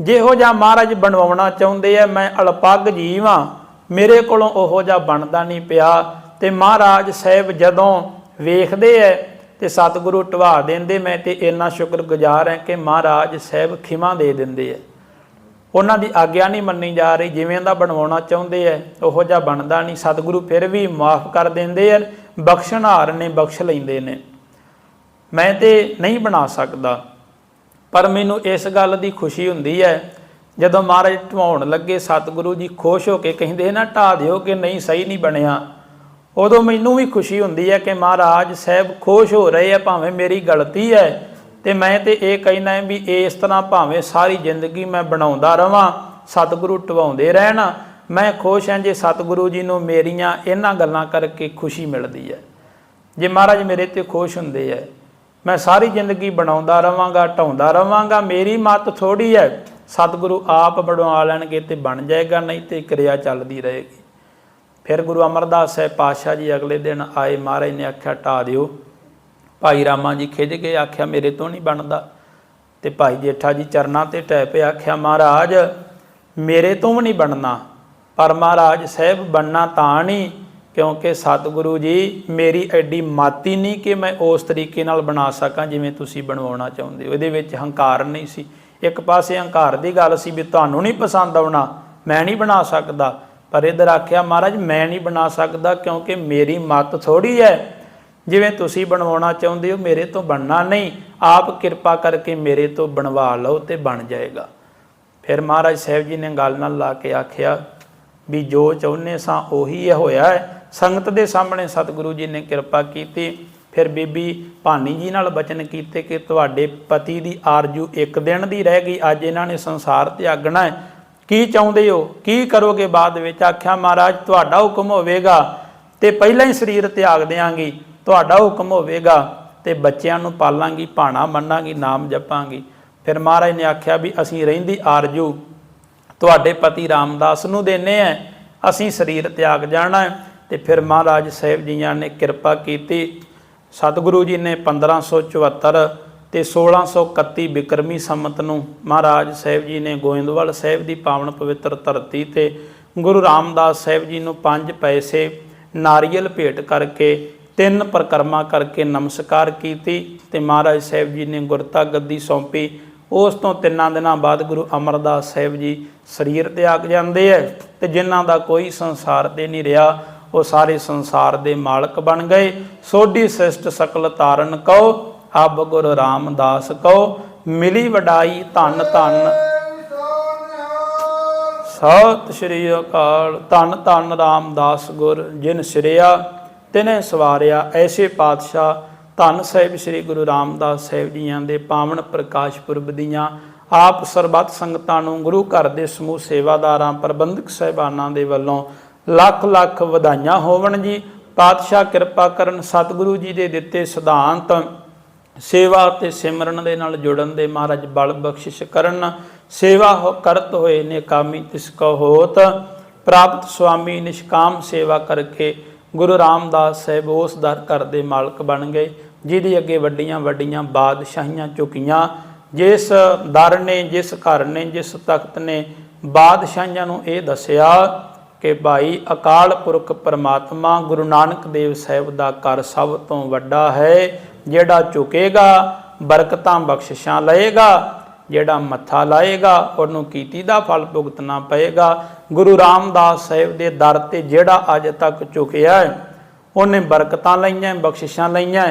Speaker 1: ਜਿਹੋ ਜਿਹਾ ਮਹਾਰਾਜ ਬਣਵਾਉਣਾ ਚਾਹੁੰਦੇ ਆ, ਮੈਂ ਅਲਪੱਗ ਜੀਵ ਹਾਂ। ਮੇਰੇ ਕੋਲੋਂ ਉਹੋ ਜਿਹਾ ਬਣਦਾ ਨਹੀਂ ਪਿਆ। ਤੇ ਮਹਾਰਾਜ ਸਾਹਿਬ ਜਦੋਂ ਵੇਖਦੇ ਐ ਤੇ ਸਤਿਗੁਰੂ ਢਵਾ ਦਿੰਦੇ, ਮੈਂ ਤੇ ਇੰਨਾ ਸ਼ੁਕਰਗੁਜ਼ਾਰ ਹਾਂ ਕਿ ਮਹਾਰਾਜ ਸਾਹਿਬ ਖਿਮਾ ਦੇ ਦਿੰਦੇ ਐ। ਉਹਨਾਂ ਦੀ ਆਗਿਆ ਨਹੀਂ ਮੰਨੀ ਜਾ ਰਹੀ, ਜਿਵੇਂ ਦਾ ਬਣਵਾਉਣਾ ਚਾਹੁੰਦੇ ਐ, ਉਹੋ ਜਿਹਾ ਬਣਦਾ ਨਹੀਂ। ਸਤਿਗੁਰੂ ਫਿਰ ਵੀ ਮਾਫ ਕਰ ਦਿੰਦੇ ਐ, ਬਖਸ਼ਣਹਾਰ ਨੇ ਬਖਸ਼ ਲੈਂਦੇ ਨੇ। ਮੈਂ ਤੇ ਨਹੀਂ ਬਣਾ ਸਕਦਾ। ਪਰ ਮੈਨੂੰ ਇਸ ਗੱਲ ਦੀ ਖੁਸ਼ੀ ਹੁੰਦੀ ਹੈ, ਜਦੋਂ ਮਹਾਰਾਜ ਢਵਾਉਣ ਲੱਗੇ, ਸਤਿਗੁਰੂ ਜੀ ਖੁਸ਼ ਹੋ ਕੇ ਕਹਿੰਦੇ, ਨਾ ਢਾ ਦਿਓ ਕਿ ਨਹੀਂ, ਸਹੀ ਨਹੀਂ ਬਣਿਆ। ਉਦੋਂ ਮੈਨੂੰ ਵੀ ਖੁਸ਼ੀ ਹੁੰਦੀ ਹੈ ਕਿ ਮਹਾਰਾਜ ਸਾਹਿਬ ਖੁਸ਼ ਹੋ ਰਹੇ ਆ, ਭਾਵੇਂ ਮੇਰੀ ਗਲਤੀ ਹੈ। ਤੇ ਮੈਂ ਤੇ ਇਹ ਕਹਿਣਾ ਵੀ ਇਸ ਤਰ੍ਹਾਂ ਭਾਵੇਂ ਸਾਰੀ ਜ਼ਿੰਦਗੀ ਮੈਂ ਬਣਾਉਂਦਾ ਰਵਾਂ, ਸਤਿਗੁਰੂ ਢਵਾਉਂਦੇ ਰਹਿਣ। ਮੈਂ ਖੁਸ਼ ਹਾਂ ਜੇ ਸਤਿਗੁਰੂ ਜੀ ਨੂੰ ਮੇਰੀਆਂ ਇਹਨਾਂ ਗੱਲਾਂ ਕਰਕੇ ਖੁਸ਼ੀ ਮਿਲਦੀ ਹੈ। ਜੇ ਮਹਾਰਾਜ ਮੇਰੇ ਤੇ ਖੁਸ਼ ਹੁੰਦੇ ਹੈ ਮੈਂ ਸਾਰੀ ਜ਼ਿੰਦਗੀ ਬਣਾਉਂਦਾ ਰਵਾਂਗਾ, ਢਾਉਂਦਾ ਰਵਾਂਗਾ, ਮੇਰੀ ਮਤ ਥੋੜੀ ਹੈ। ਸਤਿਗੁਰੂ ਆਪ ਬਣਵਾ ਲੈਣਗੇ ਤੇ ਬਣ ਜਾਏਗਾ, ਨਹੀਂ ਤੇ ਕਿਰਿਆ ਚੱਲਦੀ ਰਹੇਗੀ। ਫਿਰ ਗੁਰੂ ਅਮਰਦਾਸ ਸਾਹਿਬ ਪਾਤਸ਼ਾਹ ਜੀ ਅਗਲੇ ਦਿਨ ਆਏ, ਮਹਾਰਾਜ ਨੇ ਆਖਿਆ, ਢਾ ਦਿਓ। ਭਾਈ ਰਾਮਾ ਜੀ ਖਿਜ ਕੇ ਆਖਿਆ, ਮੇਰੇ ਤੋਂ ਨਹੀਂ ਬਣਦਾ। ਤੇ ਭਾਈ ਜੇਠਾ ਜੀ ਚਰਨਾਂ ਤੇ ਟੈ ਪਏ, ਆਖਿਆ, ਮਹਾਰਾਜ, ਮੇਰੇ ਤੋਂ ਵੀ ਨਹੀਂ ਬਣਨਾ। ਪਰ ਮਹਾਰਾਜ, ਸਾਹਿਬ, ਬਣਨਾ ਤਾਂ ਨਹੀਂ। ਕਿਉਂਕਿ ਸਤਿਗੁਰੂ ਜੀ, ਮੇਰੀ ਐਡੀ ਮਾਤੀ ਨਹੀਂ ਕਿ ਮੈਂ ਉਸ ਤਰੀਕੇ ਨਾਲ ਬਣਾ ਸਕਾਂ ਜਿਵੇਂ ਤੁਸੀਂ ਬਣਵਾਉਣਾ ਚਾਹੁੰਦੇ ਹੋ। ਇਹਦੇ ਵਿੱਚ ਹੰਕਾਰ ਨਹੀਂ ਸੀ। ਇੱਕ ਪਾਸੇ ਹੰਕਾਰ ਦੀ ਗੱਲ ਸੀ ਵੀ ਤੁਹਾਨੂੰ ਨਹੀਂ ਪਸੰਦ ਆਉਣਾ, ਮੈਂ ਨਹੀਂ ਬਣਾ ਸਕਦਾ। ਪਰ ਇਧਰ ਆਖਿਆ, ਮਹਾਰਾਜ, ਮੈਂ ਨਹੀਂ ਬਣਾ ਸਕਦਾ ਕਿਉਂਕਿ ਮੇਰੀ ਮਤ ਥੋੜੀ ਹੈ। ਜਿਵੇਂ ਤੁਸੀਂ ਬਣਵਾਉਣਾ ਚਾਹੁੰਦੇ ਹੋ, ਮੇਰੇ ਤੋਂ ਬਣਨਾ ਨਹੀਂ। ਆਪ ਕਿਰਪਾ ਕਰਕੇ ਮੇਰੇ ਤੋਂ ਬਣਵਾ ਲਓ ਤੇ ਬਣ ਜਾਏਗਾ। ਫਿਰ ਮਹਾਰਾਜ ਸਾਹਿਬ ਜੀ ਨੇ ਗੱਲ ਨਾਲ ਲਾ ਕੇ ਆਖਿਆ ਵੀ ਜੋ ਚਾਹੁੰਨੇ ਸਾਂ ਉਹੀ ਹੈ ਹੋਇਆ ਹੈ। ਸੰਗਤ ਦੇ ਸਾਹਮਣੇ ਸਤਿਗੁਰੂ ਜੀ ਨੇ ਕਿਰਪਾ ਕੀਤੀ। ਫਿਰ ਬੀਬੀ ਭਾਨੀ ਜੀ ਨਾਲ ਬਚਨ ਕੀਤੇ ਕਿ ਤੁਹਾਡੇ ਪਤੀ ਦੀ ਆਰਜੂ ਇੱਕ ਦਿਨ ਦੀ ਰਹਿ ਗਈ। ਅੱਜ ਇਹਨਾਂ ਨੇ ਸੰਸਾਰ ਤਿਆਗਣਾ ਹੈ। ਕੀ ਚਾਹੁੰਦੇ ਹੋ? ਕੀ ਕਰੋਗੇ? ਬਾਅਦ ਵਿੱਚ ਆਖਿਆ, ਮਹਾਰਾਜ, ਤੁਹਾਡਾ ਹੁਕਮ ਹੋਵੇਗਾ ਤੇ ਪਹਿਲਾਂ ਹੀ ਸਰੀਰ ਤਿਆਗ ਦਿਆਂਗੀ। ਤੁਹਾਡਾ ਹੁਕਮ ਹੋਵੇਗਾ ਤੇ ਬੱਚਿਆਂ ਨੂੰ ਪਾਲਾਂਗੀ, ਭਾਣਾ ਮੰਨਾਂਗੀ, ਨਾਮ ਜਪਾਂਗੀ। ਫਿਰ ਮਹਾਰਾਜ ਨੇ ਆਖਿਆ ਵੀ ਅਸੀਂ ਰਹਿੰਦੀ ਆਰਜੂ ਤੁਹਾਡੇ ਪਤੀ ਰਾਮਦਾਸ ਨੂੰ ਦੇਨੇ ਆ। ਅਸੀਂ ਸਰੀਰ ਤਿਆਗ ਜਾਣਾ ਹੈ ਤੇ ਫਿਰ ਮਹਾਰਾਜ ਸਾਹਿਬ ਜੀਆਂ ਨੇ ਕਿਰਪਾ ਕੀਤੀ। ਸਤਿਗੁਰੂ ਜੀ ਨੇ 1574 ਤੇ 1631 ਬਿਕਰਮੀ ਸੰਮਤ ਨੂੰ ਮਹਾਰਾਜ ਸਾਹਿਬ ਜੀ ਨੇ ਗੋਇੰਦਵਾਲ ਸਾਹਿਬ ਦੀ ਪਾਵਨ ਪਵਿੱਤਰ ਧਰਤੀ ਤੇ ਗੁਰੂ ਰਾਮਦਾਸ ਸਾਹਿਬ ਜੀ ਨੂੰ ਪੰਜ ਪੈਸੇ, ਨਾਰੀਅਲ ਭੇਟ ਕਰਕੇ, ਤਿੰਨ ਪ੍ਰਕਰਮਾ ਕਰਕੇ ਨਮਸਕਾਰ ਕੀਤੀ ਤੇ ਮਹਾਰਾਜ ਸਾਹਿਬ ਜੀ ਨੇ ਗੁਰਤਾ ਗੱਦੀ ਸੌਂਪੀ। ਉਸ ਤੋਂ ਤਿੰਨਾਂ ਦਿਨਾਂ ਬਾਅਦ ਗੁਰੂ ਅਮਰਦਾਸ ਸਾਹਿਬ ਜੀ ਸਰੀਰ ਤਿਆਗ ਜਾਂਦੇ ਐ ਤੇ ਜਿਨ੍ਹਾਂ ਦਾ ਕੋਈ ਸੰਸਾਰ ਤੇ ਨਹੀਂ ਰਿਹਾ, ਉਹ ਸਾਰੇ ਸੰਸਾਰ ਦੇ ਮਾਲਕ ਬਣ ਗਏ। ਸੋਢੀ ਸਿਸ਼ਟ ਸਕਲ ਤਾਰਨ ਕਉ, ਅਬ ਗੁਰੂ ਰਾਮਦਾਸ ਕਉ, ਮਿਲੀ ਵਡਾਈ ਧੰਨ ਧੰਨ। ਸਤਿ ਸ਼੍ਰੀ ਅਕਾਲ, ਧੰਨ ਧੰਨ ਰਾਮਦਾਸ ਗੁਰ, ਜਿਨ ਸਿਰਿਆ, ਤਿਨੇ ਸਵਾਰਿਆ ਐਸੇ ਪਾਤਸ਼ਾਹ ਧੰਨ ਸਾਹਿਬ ਸ੍ਰੀ ਗੁਰੂ ਰਾਮਦਾਸ ਸਾਹਿਬ ਜੀਆਂ ਦੇ ਪਾਵਨ ਪ੍ਰਕਾਸ਼ ਪੁਰਬ ਦੀਆਂ, ਆਪ ਸਰਬੱਤ ਸੰਗਤਾਂ ਨੂੰ ਗੁਰੂ ਘਰ ਦੇ ਸਮੂਹ ਸੇਵਾਦਾਰਾਂ, ਪ੍ਰਬੰਧਕ ਸਹਿਬਾਨਾਂ ਦੇ ਵੱਲੋਂ ਲੱਖ ਲੱਖ ਵਧਾਈਆਂ ਹੋਵਣ ਜੀ। ਪਾਤਸ਼ਾਹ ਕਿਰਪਾ ਕਰਨ ਸਤਿਗੁਰੂ ਜੀ ਦੇ ਦਿੱਤੇ ਸਿਧਾਂਤ ਸੇਵਾ ਤੇ ਸਿਮਰਨ ਦੇ ਨਾਲ ਜੁੜਨ ਦੇ ਮਹਾਰਾਜ ਬਲ ਬਖਸ਼ਿਸ਼ ਕਰਨ। ਸੇਵਾ ਹੋ ਕਰਤ ਹੋਏ ਨੇ ਕਾਮੀ ਤਿਸ ਕੋ ਹੋਤ। ਪ੍ਰਾਪਤ ਸੁਆਮੀ ਨਿਸ਼ਕਾਮ ਸੇਵਾ ਕਰਕੇ ਗੁਰੂ ਰਾਮਦਾਸ ਸਾਹਿਬ ਉਸ ਦਰ ਘਰ ਦੇ ਮਾਲਕ ਬਣ ਗਏ, ਜਿਹਦੇ ਅੱਗੇ ਵੱਡੀਆਂ ਵੱਡੀਆਂ ਬਾਦਸ਼ਾਹੀਆਂ ਝੁਕੀਆਂ, ਜਿਸ ਦਰ ਨੇ, ਜਿਸ ਘਰ ਨੇ, ਜਿਸ ਤਖਤ ਨੇ ਬਾਦਸ਼ਾਹੀਆਂ ਨੂੰ ਇਹ ਦੱਸਿਆ ਕਿ ਭਾਈ ਅਕਾਲ ਪੁਰਖ ਪਰਮਾਤਮਾ ਗੁਰੂ ਨਾਨਕ ਦੇਵ ਸਾਹਿਬ ਦਾ ਘਰ ਸਭ ਤੋਂ ਵੱਡਾ ਹੈ, ਜਿਹੜਾ ਝੁਕੇਗਾ, ਬਰਕਤਾਂ ਬਖਸ਼ਿਸ਼ਾਂ ਲਏਗਾ ਜਿਹੜਾ ਮੱਥਾ ਲਾਏਗਾ, ਉਹਨੂੰ ਕੀਤੀ ਦਾ ਫਲ ਭੁਗਤਣਾ ਪਏਗਾ। ਗੁਰੂ ਰਾਮਦਾਸ ਸਾਹਿਬ ਦੇ ਦਰ ਤੇ ਜਿਹੜਾ ਅੱਜ ਤੱਕ ਝੁਕਿਆ ਹੈ, ਉਹਨੇ ਬਰਕਤਾਂ ਲਈਆਂ, ਬਖਸ਼ਿਸ਼ਾਂ ਲਈਆਂ,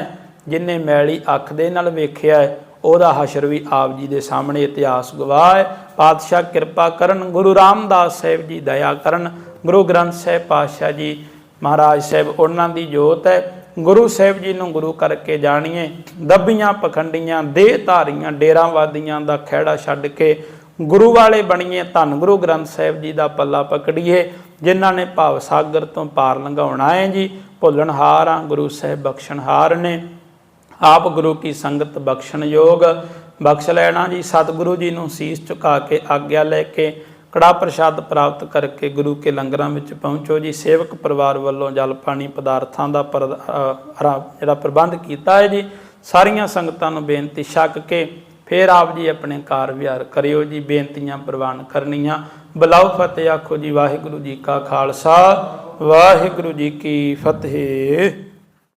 Speaker 1: ਜਿਨੇ ਮੈਲੀ ਅੱਖ ਦੇ ਨਾਲ ਵੇਖਿਆ ਹੈ, ਉਹਦਾ ਹਸ਼ਰ ਵੀ ਆਪ ਜੀ ਦੇ ਸਾਹਮਣੇ ਇਤਿਹਾਸ ਗਵਾਹ ਹੈ। ਪਾਤਸ਼ਾਹ ਕਿਰਪਾ ਕਰਨ, ਗੁਰੂ ਰਾਮਦਾਸ ਸਾਹਿਬ ਜੀ ਦਇਆ ਕਰਨ। ਗੁਰੂ ਗ੍ਰੰਥ ਸਾਹਿਬ ਪਾਤਸ਼ਾਹ ਜੀ ਮਹਾਰਾਜ ਸਾਹਿਬ, ਉਹਨਾਂ ਦੀ ਜੋਤ ਹੈ। ਗੁਰੂ ਸਾਹਿਬ ਜੀ ਨੂੰ ਗੁਰੂ ਕਰਕੇ ਜਾਣੀਏ। ਦੱਬੀਆਂ, ਪਖੰਡੀਆਂ, ਦੇਹ ਧਾਰੀਆਂ, ਡੇਰਾਵਾਦੀਆਂ ਦਾ ਖਹਿੜਾ ਛੱਡ ਕੇ ਗੁਰੂ ਵਾਲੇ ਬਣੀਏ। ਧੰਨ ਗੁਰੂ ਗ੍ਰੰਥ ਸਾਹਿਬ ਜੀ ਦਾ ਪੱਲਾ ਪਕੜੀਏ, ਜਿਨ੍ਹਾਂ ਨੇ ਭਾਵ ਸਾਗਰ ਤੋਂ ਪਾਰ ਲੰਘਾਉਣਾ ਹੈ ਜੀ। ਭੁੱਲਣਹਾਰ ਆ ਗੁਰੂ ਸਾਹਿਬ ਬਖਸ਼ਣਹਾਰ ਨੇ। ਆਪ ਗੁਰੂ ਕੀ ਸੰਗਤ ਬਖਸ਼ਣ ਯੋਗ। ਬਖਸ਼ ਲੈਣਾ ਜੀ, ਸਤਿਗੁਰੂ ਜੀ ਨੂੰ ਸੀਸ ਝੁਕਾ ਕੇ ਆਗਿਆ ਲੈ ਕੇ। ਕੜਾ ਪ੍ਰਸ਼ਾਦ ਪ੍ਰਾਪਤ ਕਰਕੇ ਗੁਰੂ ਕੇ ਲੰਗਰਾਂ ਵਿੱਚ ਪਹੁੰਚੋ ਜੀ। ਸੇਵਕ ਪਰਿਵਾਰ ਵੱਲੋਂ ਜਲ ਪਾਣੀ ਪਦਾਰਥਾਂ ਦਾ ਪਰ- ਜਿਹੜਾ ਪ੍ਰਬੰਧ ਕੀਤਾ ਹੈ ਜੀ, ਸਾਰੀਆਂ ਸੰਗਤਾਂ ਨੂੰ ਬੇਨਤੀ ਛੱਕ ਕੇ ਫਿਰ ਆਪ ਜੀ ਆਪਣੇ ਕਾਰ ਵਿਹਾਰ ਕਰਿਓ ਜੀ। ਬੇਨਤੀਆਂ ਪ੍ਰਵਾਨ ਕਰਨੀਆਂ। ਬਲਾਉ ਫਤਿਹ, ਆਖੋ ਜੀ, ਵਾਹਿਗੁਰੂ ਜੀ ਕਾ ਖਾਲਸਾ, ਵਾਹਿਗੁਰੂ ਜੀ ਕੀ ਫਤਿਹ।